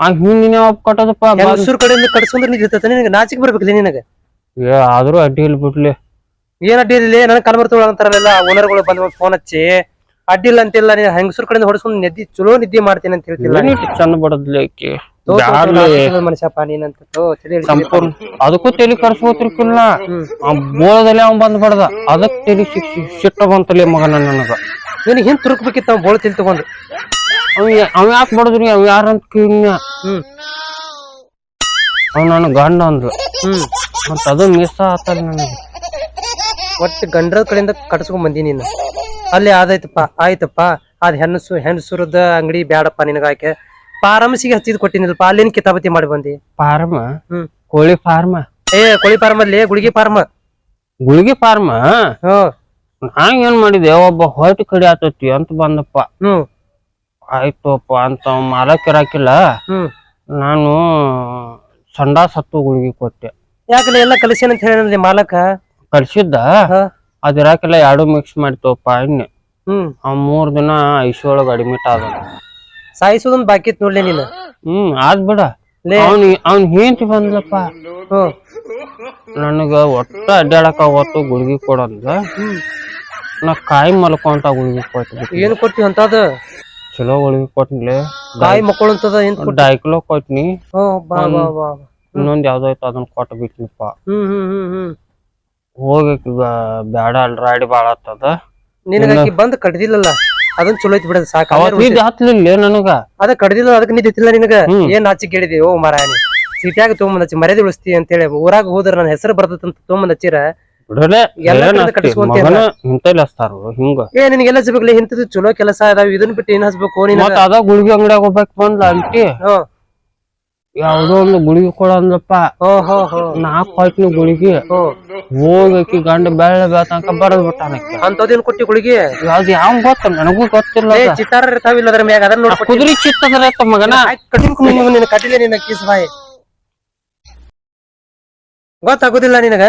[SPEAKER 3] ಆ ಹಿಂದಿನ ಕಟ್ಟದಪ್ಪ ಕಡೆ
[SPEAKER 2] ಹೆಂಗಸೂರ್ ಕಡೆಯಿಂದ ಕಟ್ಸ್ಕೊಂಡ್ರ ನಿಂತ ನಿನಗ ನಾಚಿಕ್ ಬರ್ಬೇಕಲ್ಲ ನಿನಗ.
[SPEAKER 3] ಏ ಆದ್ರೂ ಅಡ್ಡಿ ಇಲ್ಲ ಬಿಡ್ಲಿ.
[SPEAKER 2] ಏನ್ ಅಡ್ಡಿ ಇಲ್ಲ ನನ್ ಕಾಲ್ ಬರ್ತವಳ ಅಂತಾರಲ್ಲ ಓನರ್ಗಳು ಬಂದ್ ಫೋನ್ ಹಚ್ಚಿ ಅಡ್ಡಿ ಇಲ್ಲ ಅಂತಿಲ್ಲ ನೀನ್ ಹೆಂಗಸೂರ್ ಕಡೆಯಿಂದ ಹೊಡ್ಸ್ಕೊಂಡ್ ನಿದ್ದಿ ಚಲೋ ನಿದ್ದೆ ಮಾಡ್ತೀನಿ ಅಂತ ಹೇಳ್ತಿಲ್ಲ
[SPEAKER 3] ಚಂದ ಬಡದ್ಲಿ ಆಕಿ?
[SPEAKER 2] ಮನುಷ್ಯಪ್ಪ ನೀನಂತ.
[SPEAKER 3] ಸಂಪೂರ್ಣ ಅದಕ್ಕೂ ತಲಿ. ಆ ಬೋಳದಲ್ಲಿ ಅವ್ ಬಂದ್ ಬಡ್ದ. ಅದಕ್ ತಲೆ ಸಿಟ್ಟ ಮಗ ಮಗನ ನನಗ.
[SPEAKER 2] ನಿನಗೆ ಹಿಂದ್ ತುರುಕ್ಬೇಕಿತ್ತ ಅವ್ ಬೋಳ್ ತಿಲ್ ತಗೊಂಡು.
[SPEAKER 3] ಅವ್ ಅವ್ ಯಾಕೆ ಬಡದ್ರಿ? ಅವ್ ಯಾರಂತ ಕೇಳಿನ.
[SPEAKER 2] ಹ್ಮ್.
[SPEAKER 3] ಅವ್ ನನ್ನ ಗಂಡ ಅಂದ್ಲು.
[SPEAKER 2] ಹ್ಮ್.
[SPEAKER 3] ಮತ್ತ ಅದು ಮಿಸ್ ಆತ ನನಗೆ.
[SPEAKER 2] ಒಟ್ಟು ಗಂಡ್ರ ಕಡೆಯಿಂದ ಕಟ್ಸ್ಕೊಂಡ್ ಬಂದಿ ನೀನು. ಅಲ್ಲಿ ಆದಾಯ್ತಪ್ಪ ಆಯ್ತಪ್ಪ. ಅದ್ ಹೆಣ್ಣಸು ಹೆಣ್ಸುರದ ಅಂಗಡಿ ಬ್ಯಾಡಪ್ಪ ನಿನಗಾಕೆ. ಪಾರಮಸಿಗೆ ಹತ್ತಿದ್ ಕೊಟ್ಟಿನಿಲ್ಪ ಅಲ್ಲಿನ ಕಿತಾಬತಿ ಮಾಡಿ ಬಂದಿ?
[SPEAKER 3] ಫಾರ್ಮ
[SPEAKER 2] ಹ್ಮ್.
[SPEAKER 3] ಕೋಳಿ ಫಾರ್ಮ?
[SPEAKER 2] ಏ ಕೋಳಿ ಫಾರ್ಮ್ ಅಲ್ಲಿ ಗುಳಿಗೆ ಫಾರ್ಮ್.
[SPEAKER 3] ಗುಳಿಗೆ ಫಾರ್ಮ?
[SPEAKER 2] ಹ್ಮ್
[SPEAKER 3] ನಾ ಏನ್ ಮಾಡಿದೆ ಒಬ್ಬ ಹೊಯ್ಟ್ ಕಡಿ ಆತತಿ ಅಂತ ಬಂದಪ್ಪ.
[SPEAKER 2] ಹ್ಮ್
[SPEAKER 3] ಆಯ್ತಪ್ಪ ಅಂತ ಅವ್ ಮಾಲಕ್ ಇರಾಕಿಲ್ಲ.
[SPEAKER 2] ಹ್ಮ್
[SPEAKER 3] ನಾನು ಸಂಡ ಸತ್ತು ಗುಳಿಗೆ ಕೊಟ್ಟೆ.
[SPEAKER 2] ಯಾಕಂದ್ರೆ ಎಲ್ಲ ಕಲಸಿ ಅಂತ ಹೇಳಿ ಮಾಲಕ?
[SPEAKER 3] ಕಳ್ಸಿದ್ದ
[SPEAKER 2] ಹಾ.
[SPEAKER 3] ಅದ್ ಇರಾಕಿಲ್ಲ ಎರಡು ಮಿಕ್ಸ್ ಮಾಡಿತವಪ್ಪ ಎಣ್ಣೆ
[SPEAKER 2] ಹ್ಮ್
[SPEAKER 3] ಆ ಮೂರ್ ದಿನ ಐಸಿ ಒಳಗ ಅಡ್ಮಿಟ್ ಆದ
[SPEAKER 2] ಸಾಯಿಸೋದೊಂದ್ ಬಾಕಿ ಇತ್ತು ನೋಡ್ಲಿ ನೀನು.
[SPEAKER 3] ಹ್ಮ್ ಆದ್ ಬಿಡ.
[SPEAKER 2] ಲೇ.
[SPEAKER 3] ಅವ್ನ ಅವ್ನ ಹೆಂಡತಿ ಬಂದ್ಲಪ್ಪ.
[SPEAKER 2] ಹ್ಮ್
[SPEAKER 3] ನನಗ ಒಟ್ಟ ಅಡ್ಡಾಡಕ ಅವತ್ತು ಗುಳಿಗೆ ಕೊಡಂದ ನಾ ಕಾಯಿ ಮಲ್ಕೊಂತ ಗುಳಿಗೆ ಕೊಡ್ತೀನಿ
[SPEAKER 2] ಏನ್ ಕೊಟ್ಟಿ ಅದ
[SPEAKER 3] ಚಲೋ ಗುಳಿಗೆ ಕೊಟ್ನಿಲೆ
[SPEAKER 2] ಕಾಯಿ ಮಕ್ಕಳು ಅಂತದ ಏನ್
[SPEAKER 3] ಡೈಕ್ಲೋ ಕೊಟ್ನಿ. ಇನ್ನೊಂದ್ ಯಾವ್ದಾಯ್ತು ಐತ ಅದನ್ನ ಕೊಟ್ಟ ಬಿಟ್ನಿಪ್ಪ
[SPEAKER 2] ಹ್ಮ್ ಹ್ಮ್ ಹ್ಮ್. ಹ್ಮ್
[SPEAKER 3] ಹೋಗಿ ಬ್ಯಾಡ ಅಲ್ರಾಡಿ ಬಾಳ ಆತದ.
[SPEAKER 2] ಬಂದ್ ಕಡ್ದಿಲ್ಲಲ್ಲ ಅದನ್ ಚಲೋ ಐತಿ ಬಿಡದ ಸಾಕ.
[SPEAKER 3] ಅವತ್ ನಿದ್ದೆ ನನಗ.
[SPEAKER 2] ಅದ ಕಡ್ದಿಲ್ಲ ಅದಕ್ಕೆ ನಿದ್ದಿತ್ತಿಲ್ಲ ನಿನಗ?
[SPEAKER 3] ಹ್ಮ್.
[SPEAKER 2] ಏನ್ ಹಚ್ಚಿ ಕೇಳಿದಿ ಓ ಮಾರಾಯನಿ. ಸಿಟ್ಯಾಗ ತೊಗೊಂಬಂದ್ ಹಚ್ಚಿ ಮರ್ಯಾದೆ ಉಳಿಸ್ತಿ ಅಂತೇಳಿ ಊರಾಗ ಹೋದ್ರ ನನ್ನ ಹೆಸರು ಬರ್ತದಂತ ತೊಗೊಂಬಂದ್ ಹಚ್ಚಿರ? ಎಲ್ಲ ಏ ನಿನಗೆಲ್ಲ ಸಿಗ್ಬೇಕಲ್ಲ ಇಂಥದ್ದು ಚಲೋ ಕೆಲಸ ಅದಾವ. ಇದನ್ನ ಬಿಟ್ಟು ಏನ್ ಹಚ್ಬೇಕು? ನೀನ್
[SPEAKER 3] ಅದ ಗುಳಿಗೆ ಅಂಗಡಿಯಾಗ ಹೋಗ್ಬೇಕು ಬಂದ್ಲ ಅಂಟಿ
[SPEAKER 2] ಹ್ಮ್.
[SPEAKER 3] ಯಾವ್ದೋ ಒಂದು ಗುಳಿಗೆ ಕೊಡಂದಪ್ಪ
[SPEAKER 2] ನಾಕ್ ಹೋ ಹೋ
[SPEAKER 3] ನಾಲ್ಕು ಕೊಟ್ನಿ ಗುಳಿಗೆ
[SPEAKER 2] ಹೋಗಕ್ಕಿ
[SPEAKER 3] ಹೋಗಕಿ ಗಂಡ ಬೆಳ್ಳ ತನಕ ಬರದ್ ಬಿಟ್ಟಾನ
[SPEAKER 2] ಅಂತದೇನ್ ಕೊಟ್ಟಿ ಗುಳಿಗೆ?
[SPEAKER 3] ಯಾವ್ದು ಯಾವ ಗೊತ್ತ? ನನಗೂ ಗೊತ್ತಿಲ್ಲ.
[SPEAKER 2] ಚಿತ್ತಾರ ಇರ್ತಾವಿಲ್ಲ ಅದ್ರ ಮ್ಯಾಗ ಅದನ್ನ ನೋಡಿ
[SPEAKER 3] ಕುದುರಿ ಚಿತ್ತದ್ರ ಮಗನ.
[SPEAKER 2] ನಿನ್ನ ಕಟ್ಟಿಲೆ ನಿನ್ನ ಕಿಸ್ ಬಾಯಿ. ಗೊತ್ತಾಗೋದಿಲ್ಲ ನಿನಗ?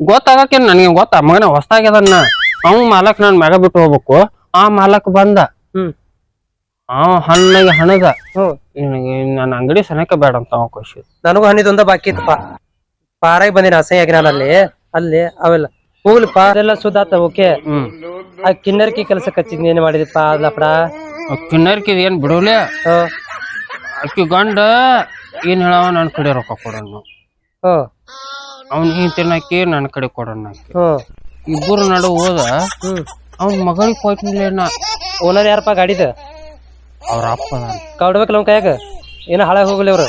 [SPEAKER 3] ಗೊತ್ತಾಗಕ್ಕೆ ನನಗೆ ಗೊತ್ತ? ಮಗನ ಹೊಸ್ತಾಗ್ಯದನ್ನ ಅವ್ ಮಾಲಕ್ ನಾನ್ ಮ್ಯಾಗ ಬಿಟ್ಟು ಹೋಗ್ಬೇಕು. ಆ ಮಾಲಕ್ ಬಂದ.
[SPEAKER 2] ಹ್ಮ್.
[SPEAKER 3] ಅವ ಹಣ್ಣಗೆ ಹಣದ
[SPEAKER 2] ಹ್ಮ್
[SPEAKER 3] ನನ್ನ ಅಂಗಡಿ ಸನಕ ಬೇಡ ಅಂತ ಅವ ಖುಷಿ.
[SPEAKER 2] ನನಗೂ ಹಣ್ಣಿದೊಂದ ಬಾಕಿ ಇತ್ತಪ್ಪ. ಪಾರಾಗಿ ಬಂದಿನ ಅಸಹ್ಯಾಗಿ ನಾನು ಅಲ್ಲಿ ಅಲ್ಲಿ ಅವೆಲ್ಲ ಹೋಗ್ಲಿಪ್ಪ ಅದೆಲ್ಲ ಸುಧಾತ ಓಕೆ.
[SPEAKER 3] ಹ್ಮ್.
[SPEAKER 2] ಆ ಕಿನ್ನರ್ಕಿ ಕೆಲಸ ಕಚ್ಚಿದ್ ಏನ್ ಮಾಡಿದಪ್ಪ ಅದ್ಲಪಡ
[SPEAKER 3] ಕಿನ್ನರ್ಕಿ ಏನ್ ಬಿಡೋಲೆ? ಅಕ್ಕಿ ಗಂಡ ಏನ್ ಹೇಳವ ನನ್ನ ಕಡೆ ರೊಕ್ಕ ಕೊಡೋಣ
[SPEAKER 2] ಹ್ಮ್
[SPEAKER 3] ಅವ್ನ ಹಿಂಗ್ ತಿನ್ನಕ್ಕೆ ನನ್ನ ಕಡೆ ಕೊಡೋಣ ಆಕಿ.
[SPEAKER 2] ಹ್ಮ್
[SPEAKER 3] ಇಬ್ಬರು ನಡು ಹೋದ.
[SPEAKER 2] ಹ್ಮ್
[SPEAKER 3] ಅವ್ನ ಮಗಳಿಗೆ ಕೊಟ್ಟಿಲ್ಲ ನಾ
[SPEAKER 2] ಓನರ್ ಯಾರಪ್ಪ ಗಾಡಿದ?
[SPEAKER 3] ಅವ್ರ ಅಪ್ಪ.
[SPEAKER 2] ಕಡ್ಬೇಕಲ್ಲ ಅವ್ನ ಕೈಯಾಗ? ಏನ ಹಾಳಾಗಿ ಹೋಗಲಿ ಅವ್ರು?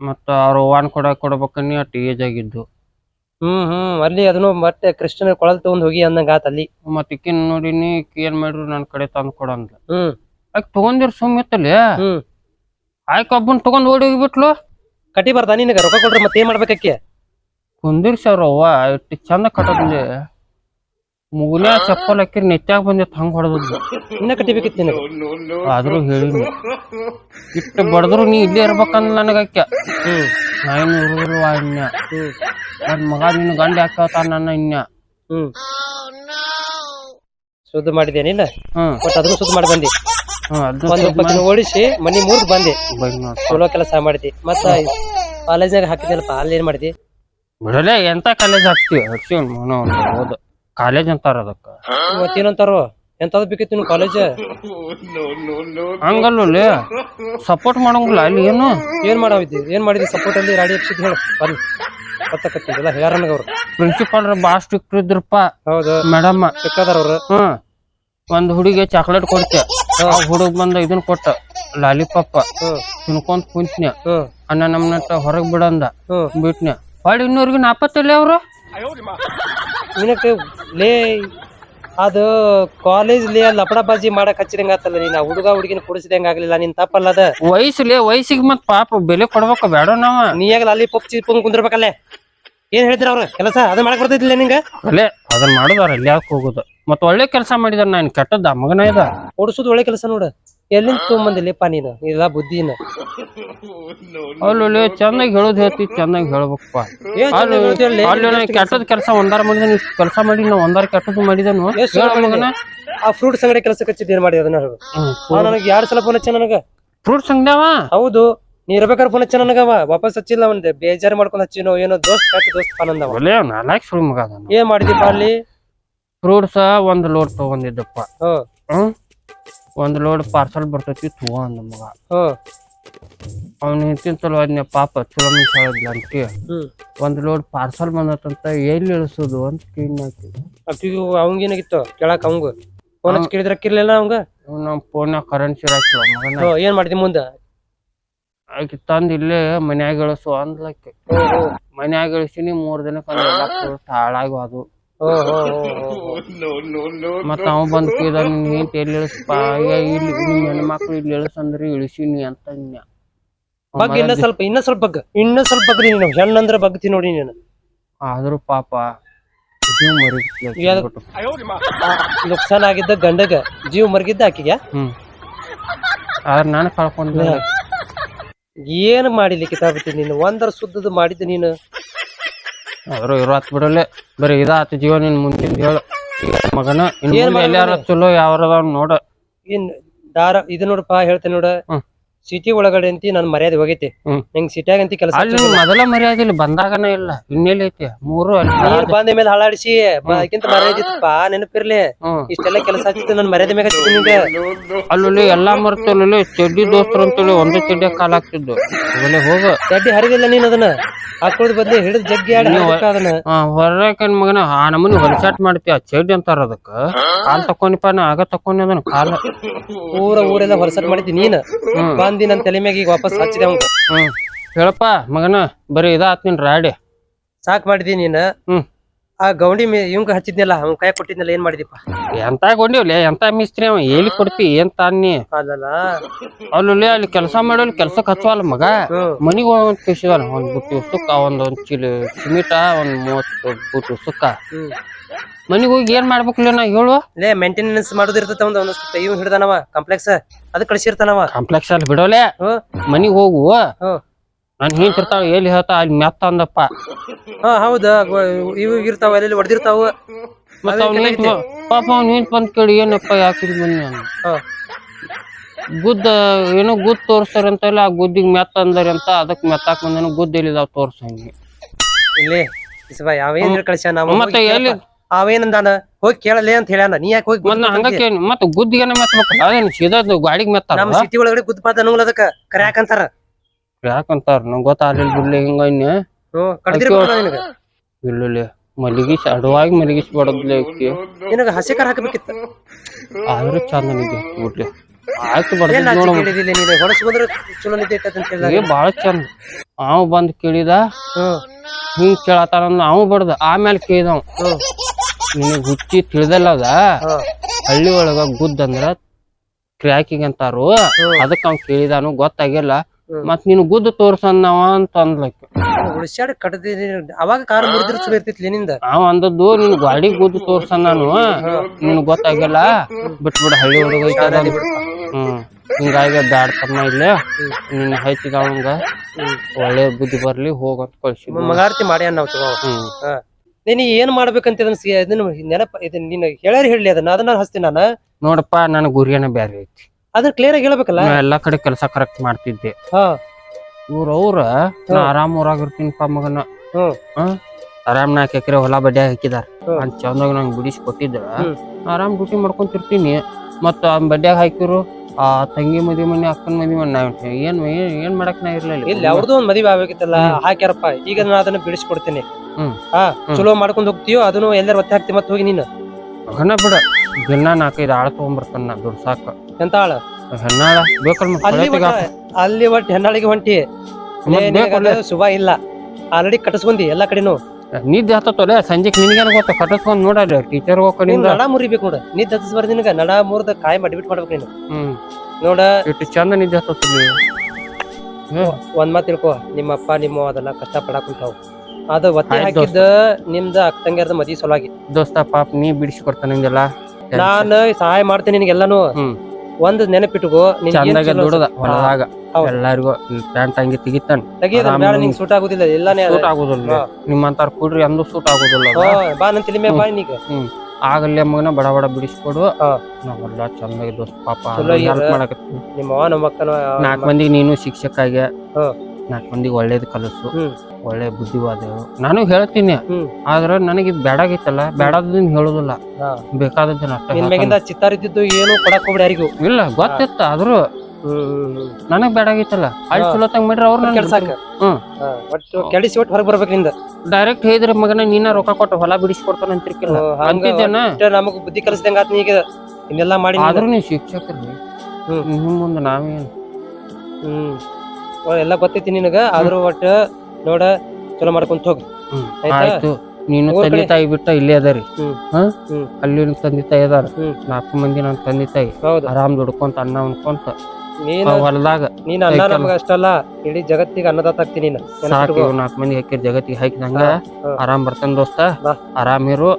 [SPEAKER 3] ಮತ್ತ ಅವ್ರ ವಾನ್ ಕೊಡಕ್ ಕೊಡ್ಬೇಕನ್ನಿ ಅಟ್ ಏಜ್ ಆಗಿದ್ದು.
[SPEAKER 2] ಹ್ಮ್ ಹ್ಮ್ ಅಲ್ಲಿ ಅದನ್ನು ಮತ್ತೆ ಕ್ರಿಶ್ಚಿಯನ್ ಕೊಳಲ್ ತಗೊಂಡ್ ಹೋಗಿ ಅಂದಂಗ ಆತ ಅಲ್ಲಿ.
[SPEAKER 3] ಮತ್ ಇಕ್ಕಿನ್ ನೋಡಿನಿ ಏನ್ ಮಾಡ್ರು ನನ್ ಕಡೆ ತಂದ್ ಕೊಡಂದ್
[SPEAKER 2] ಹ್ಮ್.
[SPEAKER 3] ಆಕಿ ತಗೊಂಡಿರ್ ಸುಮ್ಮಿತ್ತಲ್ಲಿ
[SPEAKER 2] ಹ್ಮ್.
[SPEAKER 3] ಆಯ್ಕ ಒಬ್ಬನ್ ತಗೊಂಡ್ ಓಡಿ ಹೋಗ್ಬಿಟ್ಲು?
[SPEAKER 2] ಕಟಿ ಬರ್ತಾನ ನಿನಗ? ರೊಕ್ಕ ಕೊಟ್ರೆ ಮತ್ತೆ ಏನ್ ಮಾಡ್ಬೇಕಕ್ಕೆ
[SPEAKER 3] ಅವ್ರ ಅವ್ವ ಇಟ್ಟು ಚಂದ ಕಟ್ಟದ್ಲಿ. ಮುಗುನ್ಯಾ ಚಪ್ಪಲ್ ಹಾಕಿರ್ ನೆಚ್ಚಾಗ ಬಂದಿತ್ತು ಹಂಗ ಹೊಡೆದದ್ದು.
[SPEAKER 2] ಇನ್ನ ಕಟ್ಟಿಬೇಕಿತ್ತು ನಿನಗ?
[SPEAKER 3] ಆದ್ರೂ ಹೇಳಿ ಇಟ್ಟು ಬಡದ್ರು ನೀ ಇಲ್ಲೇ ಇರ್ಬೇಕಂದ್ ನನಗಕ್ಕೆ
[SPEAKER 2] ಹ್ಮ್.
[SPEAKER 3] ನಾನು ಇರುದ್ರು ಇನ್ಯ
[SPEAKER 2] ಹ್ಮ್.
[SPEAKER 3] ನನ್ ಮಗ ನಿನ್ನ ಗಂಡ ಯಾಕೆ ನನ್ನ ಇನ್ಯ
[SPEAKER 2] ಹ್ಮ್.
[SPEAKER 3] ಮಾಡಿದೇನಿಲ್ಲ
[SPEAKER 2] ಒಟ್ಟು ಅದನ್ನು ಶುದ್ಧ ಮಾಡಿ ಬಂದಿ? ಓಡಿಸಿ ಮನಿ ಮೂರ್ ಬಂದೆ? ಚಲೋ ಕೆಲಸ ಮಾಡಿದಿ. ಮತ್ತ ಕಾಲೇಜ್ನಾಗ ಹಾಕಿದೆಲ್ಲಪ್ಪ ಅಲ್ಲಿ ಏನ್ ಮಾಡಿದಿ?
[SPEAKER 3] ಬಿಡಲೇ ಎಂತ ಕಾಲೇಜ್ ಹಾಕ್ತಿವಿ? ಹರ್ಷಿ ಹೌದು. ಕಾಲೇಜ್ ಅಂತಾರ ಅದಕ್ಕ.
[SPEAKER 2] ಮತ್ತೇನಂತಾರೋ ಎಂತದ್ ಬೇಕಿತ್ತು ನೀವು ಕಾಲೇಜ್?
[SPEAKER 3] ಹಂಗಲ್ಲ ಸಪೋರ್ಟ್ ಮಾಡಂಗಿಲ್ಲ ಅಲ್ಲಿ ಏನು?
[SPEAKER 2] ಏನ್ ಮಾಡಾವಿದ್ದಿ? ಏನ್ ಮಾಡಿದಿ? ಸಪೋರ್ಟ್ ಅಲ್ಲಿ ರಾಡಿ ಹಚ್ಚಿದ್ ಹೇಳು. ಬರ್ಲಿ ಗೊತ್ತಾಕತ್ತಿಲ್ಲ ಹೇಳ್ಯಾರ ನನಗ ಅವ್ರು
[SPEAKER 3] ಪ್ರಿನ್ಸಿಪಾಲ್ ಬಾಳ ಸ್ಟ್ರಿಕ್ಟ್ ಇದ್ರಪ್ಪ.
[SPEAKER 2] ಹೌದು.
[SPEAKER 3] ಮೇಡಮ್
[SPEAKER 2] ಸಿಕ್ಕದಾರ ಅವ್ರು
[SPEAKER 3] ಹ್ಮ್. ಒಂದ್ ಹುಡುಗಿ ಚಾಕ್ಲೇಟ್ ಕೊಡ್ತೆ. ಆ ಹುಡುಗ ಬಂದ ಇದನ್ ಕೊಟ್ಟ. ಲಾಲಿಪಾಪ ತಿನ್ಕೊಂತ ಕುಂತ್ನ್ಯ
[SPEAKER 2] ಹ್ಮ್.
[SPEAKER 3] ಅನ್ನ ನಮ್ನಟ್ಟ ಹೊರಗ್ ಬಿಡಂದ. ಬಿಟ್ನ್ಯ ಹೊಳ್ಳಿ ಇನ್ನೂರ್ಗಿ ನಾಪತ್ತಲ್ಲ ಅವ್ರು.
[SPEAKER 2] ನಿನಕ್ಕೆ ಲೇ ಅದು ಕಾಲೇಜ್ ಲೇ ಲಪಡ ಬಾಜಿ ಮಾಡಕ್ ಹಚ್ಚಿದಂಗ ಆತಲ್ಲ ನೀನ್. ಆ ಹುಡುಗ ಹುಡುಗಿನ ಕುಡಿಸಿದಂಗ ಆಗ್ಲಿಲ್ಲ. ನಿನ್ ತಪ್ಪಲ್ಲ ಅದ.
[SPEAKER 3] ಲೇ ವಯಸ್ಸಿಗೆ ಮತ್ ಪಾಪ ಬೆಲೆ ಕೊಡ್ಬೇಕ ಬೇಡ ನಾವ.
[SPEAKER 2] ನೀಯಾಗ ಅಲ್ಲಿ ಪಪ್ ಚಿಪ್ಪ ಕುಂದಿರ್ಬೇಕಲ್ಲೇ? ಏನ್ ಹೇಳ್ತೀರ ಅವ್ರ? ಕೆಲಸ ಅದು ಮಾಡಕ್ ಬರ್ತೈತಿಲ್ಲ ನಿಂಗ?
[SPEAKER 3] ಅಲ್ಲೇ ಅದನ್ನ ಮಾಡುದಾರ ಅಲ್ಲಿ ಯಾಕೆ ಹೋಗುದು? ಮತ್ ಒಳ್ಳೆ ಕೆಲಸ ಮಾಡಿದಾರ ನಾನು ಕೆಟ್ಟದ್ದ? ಮಗನ ಇದ
[SPEAKER 2] ಓಡಿಸೋದು ಒಳ್ಳೆ ಕೆಲಸ ನೋಡು. ಎಲ್ಲಿಂದ ತೊಗೊಂಬಂದಿಲ್ಲಪ್ಪ ನೀನು? ಇಲ್ಲ ಬುದ್ಧಿನ.
[SPEAKER 3] ಅಲ್ಲಿ ಚೆನ್ನಾಗಿ ಹೇಳೋದು ಹೇಳ್ತಿ ಚೆನ್ನಾಗಿ ಹೇಳ್ಬೇಕಪ್ಪ.
[SPEAKER 2] ಏನ್
[SPEAKER 3] ಅಲ್ಲಿ ಅಲ್ಲಿ ಕೆಟ್ಟದ್ ಕೆಲಸ ಒಂದಾರ ಮಾಡಿದ ಇಷ್ಟು ಕೆಲಸ ಮಾಡಿ ನಾ ಒಂದಾರ ಕೆಟ್ಟದ್ದು ಮಾಡಿದನು.
[SPEAKER 2] ಎಷ್ಟ್
[SPEAKER 3] ಹೇಳ ಮಗನ.
[SPEAKER 2] ಆ ಫ್ರೂಟ್ಸ್ ಅಂಗಡಿ ಕೆಲಸಕ್ಕೆ ಹಚ್ಚಿದ್ ಏನ್ ಮಾಡಿ ಅದನ್ನ ಹೇಳು ಅವ ನನಗೆ ಎರಡ್ ಸಲ ಫೋನ್ ಹಚ್ಚ ನನಗ?
[SPEAKER 3] ಫ್ರೂಟ್ಸ್ ಅಂಗಡಿಯವ?
[SPEAKER 2] ಹೌದು. ನೀ ಇರ್ಬೇಕಾದ್ರೆ ಫೋನ್ ಹಚ್ಚ ನನಗವ. ವಾಪಸ್ ಹಚ್ಚಿಲ್ಲ ಒಂದ್ ಬೇಜಾರ್ ಮಾಡ್ಕೊಂಡ್ ಹಚ್ಚಿನೋ ಏನೋ ದೋಸ್ತ ದೋಸ್ತ ದೋಸ್ತ್ ಫಾನಂದವ
[SPEAKER 3] ಒಳ್ಳೆ ನಾಲ್ಕು ಸುಳಿ ಮಗ ಅದನ್ನು
[SPEAKER 2] ಏನ್ ಮಾಡಿದಿಪ್ಪ ಅಲ್ಲಿ?
[SPEAKER 3] ಫ್ರೂಟ್ಸ್ ಒಂದ್ ಲೋಡ್ ತಗೊಂಡಿದ್ದಪ್ಪ.
[SPEAKER 2] ಹ್ಮ್?
[SPEAKER 3] ಒಂದ್ ಲೋಡ್ ಪಾರ್ಸಲ್ ಬರ್ತೈತಿ ತಗೊಂಡ್ ಮಗ ಅವ್ನ ಹಿಂತಿನ ಚಲೋ ಅದ್ನ ಪಾಪ ಚಲೋ ಹೇಳಿದ್ಲ ಅಂತಿ ಒಂದ್ ಲೋಡ್ ಪಾರ್ಸಲ್ ಬಂದತ್ತಂತ ಎಲ್ಲಿ ಇಳಿಸೋದು ಅಂತ ಕೇಳಿ
[SPEAKER 2] ಅಕ್ಕಿಗೂ ಅವಂಗೇನಾಗಿತ್ತು ಕೇಳಾಕ ಅವಂಗ. ಫೋನ್ ಹಚ್ಚಿ ಕೇಳಿದ್ರ ಅಕ್ಕಿರ್ಲಿಲ್ಲ ಅವಂಗ?
[SPEAKER 3] ನಮ್ಮ ಫೋನ್ ಕರೆನ್ಸಿ ಹಾಕಿಲ್ಲ ಮಗನ.
[SPEAKER 2] ಏನ್ ಮಾಡ್ತಿ ಮುಂದ?
[SPEAKER 3] ಆಕಿ ತಂದ ಇಲ್ಲೇ ಮನ್ಯಾಗ ಇಳಿಸು ಅಂದ್ಲಕ್ಕೆ ಮನ್ಯಾಗ ಇಳಿಸಿನಿ ಮೂರ್ ದಿನಕ್ಕೆ ಪೂರ್ತಿ ಅದು [laughs] ಮತ್ತ ಅವ ಬಂದ್ ಕೇಳ್ದ ನಿಂತ ಎಲ್ಲಿ ಇಳಿಸ್ಪ? ಅಯ್ಯ ಇಲ್ಲಿ ನಿಮ್ ಹೆಣ್ಮಕ್ಳು ಇಲ್ಲಿ ಇಳಿಸಂದ್ರಿ ಇಳಿಸಿನಿ ಅಂತ
[SPEAKER 2] ಬಗ್ ಇನ್ನ ಸ್ವಲ್ಪ ಇನ್ನ ಸ್ವಲ್ಪ ಬಗ್ ಇನ್ನ ಸ್ವಲ್ಪ ಬಗ್ ನೀನು. ಹೆಣ್ಣಂದ್ರ ಬಗ್ತಿ ನೋಡಿ ನೀನು.
[SPEAKER 3] ಆದ್ರೂ ಪಾಪ ಜೀವ
[SPEAKER 2] ನುಕ್ಸಾನ್ ಆಗಿದ್ದ ಗಂಡಗ ಜೀವ ಮರಗಿದ್ದ ಆಕಿಗೆ?
[SPEAKER 3] ಹ್ಮ್. ಆದ್ರ ನಾನು ಕಳ್ಕೊಂಡ್
[SPEAKER 2] ಏನ್ ಮಾಡಿಲಿಕ್ಕೆ ಕಿತಾಬತಿ ನೀನು? ಒಂದರ ಸುದ್ದದ ಮಾಡಿದ್ದ ನೀನು?
[SPEAKER 3] ಆದ್ರೂ ಇರೋತ್ ಬಿಡಲೆ ಬರೀ ಇದಾತ ಜೀವ ನಿನ್ ಮುಂದಿನ ಹೇಳು ಮಗನ ಇನ್
[SPEAKER 2] ಏನ್
[SPEAKER 3] ಮುಂದೆ ಎಲ್ಲಾರ? ಚಲೋ ಯಾವ್ರದ ನೋಡ
[SPEAKER 2] ಏನ್ ದಾರ ಇದು ನೋಡಪ್ಪ ಹೇಳ್ತೇನೆ ನೋಡ
[SPEAKER 3] ಹ್ಮ್.
[SPEAKER 2] ಸಿಟಿ ಒಳಗಡೆ ಅಂತ ನನ್ ಮರ್ಯಾದೆ ಹೋಗೈತಿ.
[SPEAKER 3] ಹ್ಮ್.
[SPEAKER 2] ನಂಗ್ ಸಿಟಿಯಾಗ ಅಂತಿ ಕೆಲಸ
[SPEAKER 3] ಅಲ್ಲಿ ಮೊದಲ ಮರ್ಯಾದೆ ಇಲ್ಲಿ ಬಂದಾಗನ ಇಲ್ಲ. ಇನ್ನೆಲ್ಲಿ ಐತಿ? ಮೂರು ಅಲ್ಲಿ
[SPEAKER 2] ನೀರ್ ಬಂದ ಮೇಲೆ ಹಾಳಾಡಿಸಿ ಅದಕ್ಕಿಂತ ಮರ್ಯಾದೆ ಇತ್ತಪ್ಪ ನೆನಪಿರ್ಲಿ.
[SPEAKER 3] ಹ್ಮ್.
[SPEAKER 2] ಇಷ್ಟೆಲ್ಲ ಕೆಲಸ ಹಚ್ಚಿತ್ತು ನನ್ ಮರ್ಯಾದೆ ಮ್ಯಾಗ ಹಚ್ಚಿತ್ತು ನಿಂಗೆ.
[SPEAKER 3] ಅಲ್ಲಿ ಎಲ್ಲಾ ಮರ್ತಲ್ಲಿ ಚಡ್ಡಿ ದೋಸ್ತರು ಅಂತೇಳಿ ಒಂದೇ ಚಡ್ಡಿ ಕಾಲ ಹಾಕ್ತಿದ್ದು. ಹೋಗಲೇ ಹೋಗ.
[SPEAKER 2] ಚಡ್ಡಿ ಹರಿದಿಲ್ಲ ನೀನ್ ಅದನ್ನ? ಹಾಕೊಳ್ಳೋದ್ ಬದ್ಲಿ ಹಿಡಿದ್ ಜಗ್ಗಿ ಆಡಿ
[SPEAKER 3] ನೀವು-
[SPEAKER 2] ಹಾಕ್ಬೇಕ ಅದನ್ನ.
[SPEAKER 3] ಹೊರಕನ್ ಮಗನ ಆ ನಮೂನಿ ಹೊಲಸಾಟ್ ಮಾಡ್ತಿ ಆ ಚಡ್ಡಿ ಅಂತಾರ ಅದಕ್ಕ. ಕಾಲ್ ತಕೊಂಡಿಪ್ಪ ನಾ ಆಗ ತಕೊಂಡಿ ಅದನ್ನ ಕಾಲ.
[SPEAKER 2] ಊರ ಊರೆಲ್ಲ ಹೊರಸಟ್ ಮಾಡಿದ್ದಿ ನೀನ್. ಬಂದಿ ನನ್ ತಲೆ ಮ್ಯಾಗ ಈಗ ವಾಪಸ್ ಹಚ್ಚಿದೆ ಅವಂಗ
[SPEAKER 3] ಹ್ಮ್. ಹೇಳಪ್ಪ ಮಗನ ಬರೀ ಇದಾತ್ ನಿನ್ ರಾಡಿ.
[SPEAKER 2] ಸಾಕ್ ಮಾಡಿದಿ ನೀನ್.
[SPEAKER 3] ಹ್ಮ್.
[SPEAKER 2] ಆ ಗೌಂಡಿ ಮೇ ಇವಂಗ ಹಚ್ಚಿದ್ನಲ್ಲ ಅವ್ನ ಕೈ ಕೊಟ್ಟಿದ್ನಲ್ಲ ಏನ್ ಮಾಡಿದಿಪ್ಪ?
[SPEAKER 3] ಎಂತ ಗೊಂಡಿವ್ಲೆ ಎಂತ ಮಿಸ್ತ್ರಿ ಅವ ಎಲ್ಲಿ ಕೊಡ್ತಿ ಏನ್ ತಾನಿ
[SPEAKER 2] ಅಲ್ಲಲ್ಲ.
[SPEAKER 3] ಅಲ್ಲಿ ಅಲ್ಲಿ ಕೆಲಸ ಮಾಡೋಲ್ ಕೆಲ್ಸಕ್ ಹಚ್ಚುವಲ್ಲ ಮಗ.
[SPEAKER 2] ಹ್ಮ್.
[SPEAKER 3] ಮನಿಗ್ ಒಂದ್ ಕಿಸಿದಾನ ಒಂದ್ ಬುಟ್ಟಿ ಉಸುಕ್ಕ ಒಂದ್ ಒಂದ್ ಚೀಲ ಸಿಮಿಟ ಒಂದ್ ಮೂವತ್ತು ಬುಟ್ಟಿ ಉಸುಕ್ಕ
[SPEAKER 2] ಹ್ಮ್.
[SPEAKER 3] ಮನಿಗ್ ಹೋಗಿ ಏನ್ ಮಾಡ್ಬೇಕು ನಾ ಹೇಳು.
[SPEAKER 2] ಲೇ ಮೇಂಟೆನೆನ್ಸ್ ಮಾಡೋದಿರ್ತದ ಒಂದ್ ಒಂದಷ್ಟು ಇವ್ ಹಿಡ್ದಾನವ ಕಾಂಪ್ಲೆಕ್ಸ್ ಅದ್ ಕಳ್ಸಿರ್ತಾನವ
[SPEAKER 3] ಕಾಂಪ್ಲೆಕ್ಸ್ ಅಲ್ಲಿ ಬಿಡೋಲೆ ಮನಿಗ್ ಹೋಗು. ನನ್ ಹಿಂತಿರ್ತಾವ ಎಲ್ಲಿ ಹೇಳ್ತಾ ಅಲ್ಲಿ ಮೆತ್ತ ಅಂದಪ್ಪ.
[SPEAKER 2] ಹ ಹೌದಾ. ಇವ್ ಇರ್ತಾವ ಅಲ್ಲಿ ಹೊಡೆದಿರ್ತಾವ
[SPEAKER 3] ಮತ್ತ ಅವ್ನ ನಿಂತ ಪಾಪ ಅವ್ನ ನಿಂತ ಬಂದ್ ಕೇಳಿ ಏನಪ್ಪ ಯಾಕೆ ಬನ್ನಿ ನಾನು?
[SPEAKER 2] ಹಾ.
[SPEAKER 3] ಗುದ್ದ ಏನೋ ಗುದ್ ತೋರ್ಸ್ತಾರಂತಲ್ಲ ಆ ಗುದ್ದಿಗ್ ಮೆತ್ತ ಅಂದ್ರೆ ಅಂತ ಅದಕ್ ಮೆತ್ತಾಕ್ ಬಂದನು ಗುದ್ದ ಎಲ್ಲಿದಾವ ತೋರ್ಸ ಹಂಗೆ
[SPEAKER 2] ಇಲ್ಲಿ ಇಸ್ಬಾ ಯಾವೇನ್ ನಾವು
[SPEAKER 3] ಮತ್ತೆ ಎಲ್ಲಿ
[SPEAKER 2] ಅವೇನಂದಾನ? ಹೋಗಿ ಕೇಳಲೇ ಅಂತ ಹೇಳ್ಯಾನ. ನೀ ಯಾಕೆ ಹೋಗಿ
[SPEAKER 3] ಮತ್ ನಾ ಹಂಗ ಕೇಳಿ ಮತ್ತ ಗುದ್ದಿಗೆನ ಮೆತ್ತಬೇಕಲ್ಲ ಅದೇನ್ ಸೀದಾ ಗಾಡಿಗೆ
[SPEAKER 2] ಮೆತ್ತ ಸಿಟಿ ಒಳಗಡೆ ಗುದ್ಪಾತ ಅನ್ನಂಗಿಲ್ಲ ಅದಕ್ಕ. ಕರ್ಯಾಕ್ ಅಂತಾರ.
[SPEAKER 3] ಯಾಕಂತಾರ ನಂಗ್ ಗೊತ್ತಾಗ್ಲಿಲ್ಲ ಬಿಡ್ಲಿ ಹಿಂಗ ಇನ್ನ.
[SPEAKER 2] ನಿನಗ.
[SPEAKER 3] ಇಲ್ಲಲ್ಲಿ ಮಲಗಿಸ್ ಅಡವಾಗಿ ಮಲಗಿಸ್ ಬಡದ್ಲೆ ಐತಿ
[SPEAKER 2] ನಿನಗ ಹಸಿ ಕರ ಹಾಕಬೇಕಿತ್ತು.
[SPEAKER 3] ಆದ್ರೂ ಚಂದ ನಿದ್ದೆ ಬಿಡ್ಲಿ. ಆಯ್ತು ನೋಡ
[SPEAKER 2] ನೀನು? ಬಂದ್ರ ಚಲೋ ನಿದ್ದೆ ಹೇಳಿದಾಗ
[SPEAKER 3] ಏ ಬಾಳ ಚಂದ. ಅವ ಬಂದ್ ಕೇಳಿದ ಹಿಂಗ್ ಕೇಳತ್ತಾರ ನಾವು ಬಡ್ದ. ಆಮೇಲೆ ಕೇಳಿದವ್. ನಿನಗ್ ಹುಚ್ಚಿ ತಿಳಿದಲ್ಲ ಅದ ಹಳ್ಳಿ ಒಳಗ ಗುದ್ದ ಅಂದ್ರ ಕ್ರ್ಯಾಕಿಂಗ್ ಅಂತಾರು. ಅದಕ್ಕ ಅವ್ ಕೇಳಿದಾನು ಗೊತ್ತಾಗಿಲ್ಲ. ಮತ್ ನೀನು ಗುದ್ದು ತೋರ್ಸನ್ನವ ಅಂತ ಅಂದ್ಲಕ್ಕೆ
[SPEAKER 2] ಉಳಿಸ್ಯಾಡ ಅವಾಗ ಕಾರ್ ಮುರಿದ್ರೆ ಚಲೋ ಇರ್ತಿತ್ಲಿ ನಿಂದ?
[SPEAKER 3] ಅವ ಅಂದದ್ದು ನಿನ್ ಗಾಡಿ ಗುದ್ದು ತೋರ್ಸಂದಾನು. ನಿನ್ ಗೊತ್ತಾಗಿಲ್ಲ. ಬಿಟ್ಬಿಡ ಹಳ್ಳಿ ಹುಡುಗ ಐತದ. ಹ್ಮ್. ಹಿಂಗಾಗಿ ಬ್ಯಾಡ ತಮ್ಮ ಇಲ್ಲೇ. ನಿನ್ನ ಹೈತಿದವಂಗ ಒಳ್ಳೆ ಬುದ್ಧಿ ಬರ್ಲಿ ಹೋಗಂತ ಕಳ್ಸಿದ್
[SPEAKER 2] ಮಗಾರ್ತಿ ಮಾಡ್ಯಾನ ನಾವು ತಗೋ.
[SPEAKER 3] ಹ್ಮ್.
[SPEAKER 2] ನೀನ್ ಏನ್ ಮಾಡ್ಬೇಕಂತ ಇದನ್ನ ನೆನಪ ಇದನ್ನ ನೀನ್ ಹೇಳ್ಯಾರ ಹೇಳಿ ಅದನ್ನ ಅದನ್ನ ಹಸ್ತೀನಿ ನಾನು.
[SPEAKER 3] ನೋಡಪ್ಪ ನನ್ ಗುರಿಯನ್ನ ಬ್ಯಾರೆ ಐತಿ.
[SPEAKER 2] ಅದನ್ನ ಕ್ಲಿಯರ್ ಆಗಿ ಹೇಳ್ಬೇಕಲ್ಲ?
[SPEAKER 3] ನಾ ಎಲ್ಲಾ ಕಡೆ ಕೆಲಸ ಕರೆಕ್ಟ್ ಮಾಡ್ತಿದ್ದೆ.
[SPEAKER 2] ಹಾ.
[SPEAKER 3] ಇವ್ರ ಅವ್ರ ನಾ ಆರಾಮ್ ಮಗನ.
[SPEAKER 2] ಹ್ಮ್.
[SPEAKER 3] ಆರಾಮ್ ನಾಕ್ ಎಕರೆ ಹೊಲ ಬಡ್ಡಿ ಹಾಕಿದಾರ.
[SPEAKER 2] ಹ್ಮ್.
[SPEAKER 3] ಅಂತ ಚಂದಾಗ ನಂಗೆ ಬಿಡಿಸಿ ಕೊಟ್ಟಿದ್ರ. ಆರಾಮ್ ಡ್ಯೂಟಿ ಮಾಡ್ಕೊಂತಿರ್ತೀನಿ. ಮತ್ತ ಆ ಬಡ್ಡ್ಯಾಗ ಹಾಕಿರು ಆ ತಂಗಿ ಮದಿ ಮನೆ ಅಕ್ಕನ ಮದಿ ಮನೆ ನಾವ್ ಏನ್ ಏನ್ ಏನ್ ಮಾಡಕ್ ನಾ ಇರ್ಲಿಲ್ಲ
[SPEAKER 2] ಇಲ್ಲ? ಅವ್ರದ್ದು ಒಂದ್ ಮದಿ ಆಗ್ಬೇಕಿತ್ತಲ್ಲ ಹಾಕ್ಯಾರಪ್ಪ. ಈಗ ನಾನು ಅದನ್ನ ಬಿಡಿಸ್ಕೊಡ್ತೀನಿ.
[SPEAKER 3] ಹ್ಮ್.
[SPEAKER 2] ಹಾ ಚಲೋ ಮಾಡ್ಕೊಂಡ್ ಹೋಗ್ತೀಯೋ ಅದನ್ನು ಎಲ್ಲರೂ ಒತ್ತೆ ಹಾಕ್ತಿ ಮತ್ತೆ ಹೋಗಿ ನೀನು.
[SPEAKER 3] ಹಣ ಬಿಡ. ದಿನ ನಾಲ್ಕೈದು ಆಳ ತಗೊಂಬರ್ತಾನ ನಾ ದುಡ್ಸಾಕ
[SPEAKER 2] ಎಂತ ಆಳ?
[SPEAKER 3] ಹೆಣ್ಣಾಳ? ಬೇಕಲ್
[SPEAKER 2] ಅಲ್ಲಿ ಒಟ್ಟ ಅಲ್ಲಿ ಒಟ್ಟು ಹೆಣ್ಣಾಳಿಗೆ ಹೊಂಟಿ ಶುಭ ಇಲ್ಲ. ಆಲ್ರೆಡಿ ಕಟ್ಸ್ಕೊಂಡಿ ಎಲ್ಲಾ ಕಡೆನು.
[SPEAKER 3] ನಿದ್ದೆ ಹತ್ತೋಲ್ಲ ಸಂಜೆಕ್ ನಿನ್ಗೇನ ಗೊತ್ತ? ಕಟ್ಟಿಸ್ಕೊಂಡು ನೋಡಲ್ಲ ಟೀಚರ್
[SPEAKER 2] ನೀನ್ ನಡ ಮುರಿಬೇಕು ನೋಡ. ನಿದ್ದೆ ಹತ್ತಿಸ್ಬಾರ್ದು ನಿನಗ ನಡ ಮುರ್ದ ಕಾಯಿ ಅಡ್ಮಿಟ್ ಮಾಡ್ಬೇಕು ನೀನು.
[SPEAKER 3] ಹ್ಮ್.
[SPEAKER 2] ನೋಡ.
[SPEAKER 3] ಇಟ್ಟು ಚಂದ ನಿದ್ದೆ ಹತ್ತತ್ತಲ್ಲಿ
[SPEAKER 2] ಒಂದ್ ಮಾತ್ ತಿಳ್ಕೊ. ನಿಮ್ಮ ಅಪ್ಪ ನಿಮ್ಮ ಅದೆಲ್ಲ ಕಷ್ಟ ಪಡಾಕ್ ಕುಂತಾವ್ ಅದು ಒತ್ತೆ
[SPEAKER 3] ಆಯ್ತ್
[SPEAKER 2] ಹಾಕಿದ್ದ ನಿಮ್ದ ಅಕ್ಕ ತಂಗಿಯರ್ದ ಮದ್ವಿ ಸಲುವಾಗಿ.
[SPEAKER 3] ದೋಸ್ತ ಪಾಪ ನೀ ಬಿಡಿಸಿ ಕೊಡ್ತಾನ ನಿಂದೆಲ್ಲ.
[SPEAKER 2] ನಾನು ಸಹಾಯ ಮಾಡ್ತೀನಿ ನಿನಗೆಲ್ಲಾನು.
[SPEAKER 3] ಹ್ಮ್.
[SPEAKER 2] ಒಂದ್ ನೆನಪಿಟ್ಕೋ ನೀ
[SPEAKER 3] ಚಂದಾಗ ದುಡದ ಹೊಲದಾಗ. ಎಲ್ಲಾರಿಗೂ ಪ್ಯಾಂಟ್ ಅಂಗಿ ತೆಗಿತಾನ ನಿಂಗ್
[SPEAKER 2] ಸೂಟ್ ಆಗುದಿಲ್ಲ ಎಲ್ಲಾನೇ.
[SPEAKER 3] ಸೂಟ್ ಆಗುದಿಲ್ಲ. ನಿಮ್ಮಂತಾರ ಕೂಡ್ರಿ ಅಂದು ಸೂಟ್ ಆಗುದಿಲ್ಲ
[SPEAKER 2] ಬಾ ನನ್ ಮ್ಯಾಗ ಬಾ ನೀಗ
[SPEAKER 3] ಆಗಲ್ಲೇ ಮಗನ ಬಡ ಬಡ ಬಿಡಿಸ್ಕೊಡು. ನಾವೆಲ್ಲ ಚಂದಾಗಿ ದೋಸ್ತ ಪಾಪ.
[SPEAKER 2] ನಿಮ್ಮ
[SPEAKER 3] ನಾಲ್ಕು ಮಂದಿಗೆ ನೀನು ಶಿಕ್ಷಕ
[SPEAKER 2] ಆಗ್ಯ.
[SPEAKER 3] ನಾಲ್ಕು ಮಂದಿಗೆ ಒಳ್ಳೇದು ಕಲಸು. ಒಳ್ಳೆ ಬುದ್ಧಿವಾದ ನಾನು ಹೇಳ್ತೀನಿ
[SPEAKER 2] ಆದ್ರೆ
[SPEAKER 3] ಆದ್ರ ನನಗೆ ಇದು ಬೇಡಾಗಿತ್ತಲ್ಲ ಬೇಡಾದನ್ನ ಹೇಳುದಿಲ್ಲ.
[SPEAKER 2] ಬೇಕಾದದ್ದು
[SPEAKER 3] ಬೇಕಾದದ್ದನ್ನ ಅಷ್ಟೇ
[SPEAKER 2] ನಿನ್ ಮ್ಯಾಗಿಂದ ಏನು ಕೊಡಕ್ ಹೋಗ್ಬೇಡ ಯಾರಿಗೂ.
[SPEAKER 3] ಇಲ್ಲ ಗೊತ್ತಿತ್ತು ಆದ್ರೂ
[SPEAKER 2] ಹ್ಮ್
[SPEAKER 3] ನನಗ್ ಬೇಡಾಗಿತ್ತಲ್ಲ ಅಲ್ಲಿ
[SPEAKER 2] ಹಾ.
[SPEAKER 3] ಚಲೋ ತಂಗ್ ಮಾಡ್ರಿ ಅವ್ರ ಹ್ಮ್.
[SPEAKER 2] ಹಾ, ಒಟ್ಟು ಕೆಡಿಸಿ ಒಟ್ಟು ಹೊರಗೆ ಬರ್ಬೇಕು ನಿಂದ.
[SPEAKER 3] ಡೈರೆಕ್ಟ್ ಹೇಳಿದ್ರೆ ಮಗನ ನೀನ ರೊಕ್ಕ ಕೊಟ್ಟು ಹೊಲ ಬಿಡಿಸಿ ಕೊಡ್ತಾನ ಅಂತಿರ್ಕಿಲ್ಲ
[SPEAKER 2] ಹಂಗ
[SPEAKER 3] ಅಂತಿದ್ದೇನ?
[SPEAKER 2] ಒಟ್ಟು ನಮಗ್ ಬುದ್ಧಿ ಕಲಿಸ್ದಂಗ ಆತ್ ಇನ್ನೆಲ್ಲ ಇನ್ನೆಲ್ಲಾ ಮಾಡಿ ನೀನು-
[SPEAKER 3] ಆದ್ರೂ ನೀವು ಶಿಕ್ಷಕರ್ರಿ
[SPEAKER 2] ಹ್ಮ್.
[SPEAKER 3] ನಿಮ್ ಮುಂದೆ ನಾವೇನು?
[SPEAKER 2] ಹ್ಮ್. ಓ, ಎಲ್ಲ ಗೊತ್ತೈತಿ ನಿನಗ ಆದ್ರೂ ಒಟ್ಟ ನೋಡ ಚಲೋ ಮಾಡ್ಕೊಂತ ಹೋಗಿ. ಆಯ್ತು?
[SPEAKER 3] ನೀನು ತಂದೆ ತಾಯಿ ಬಿಟ್ಟ ಇಲ್ಲೇ ಅದಾರಿ. ಅಲ್ಲಿ ತಂದೆ ತಾಯಿ ಅದಾರ. ನಾಲ್ಕು ಮಂದಿ ನನ್ನ ತಂದೆ ತಾಯಿ. ಆರಾಮ್ ದುಡ್ಕೊಂತ ಅನ್ನ ಉಣ್ಕೊಂತ.
[SPEAKER 2] ನೀನು
[SPEAKER 3] ಹೊಲದಾಗ
[SPEAKER 2] ನೀನ್ ಅನ್ನ ನಮ್ಗೆ ಅಷ್ಟಲ್ಲ ಇಡೀ ಜಗತ್ತಿಗೆ ಅನ್ನದಾತ ಆಗ್ತೀನಿ ನೀನು.
[SPEAKER 3] ಸಾಕು ನಾಲ್ಕು ಮಂದಿ ಹಾಕಿರ್ ಜಗತ್ತಿಗೆ ಹಾಕಿದಂಗ. ಆರಾಮ್ ಬರ್ತಾನ ದೋಸ್ತ. ಆರಾಮ್ ಇರು.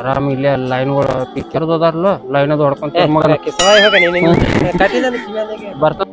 [SPEAKER 3] ಆರಾಮ್ ಇಲ್ಲೇ ಲೈನ್ ಪಿಕ್ಚರ್ದು ಅದಾರಲ್ಲ ಲೈನ್ ಅದು ಹೊಡ್ಕೊಂತ ಬರ್ತಾನ.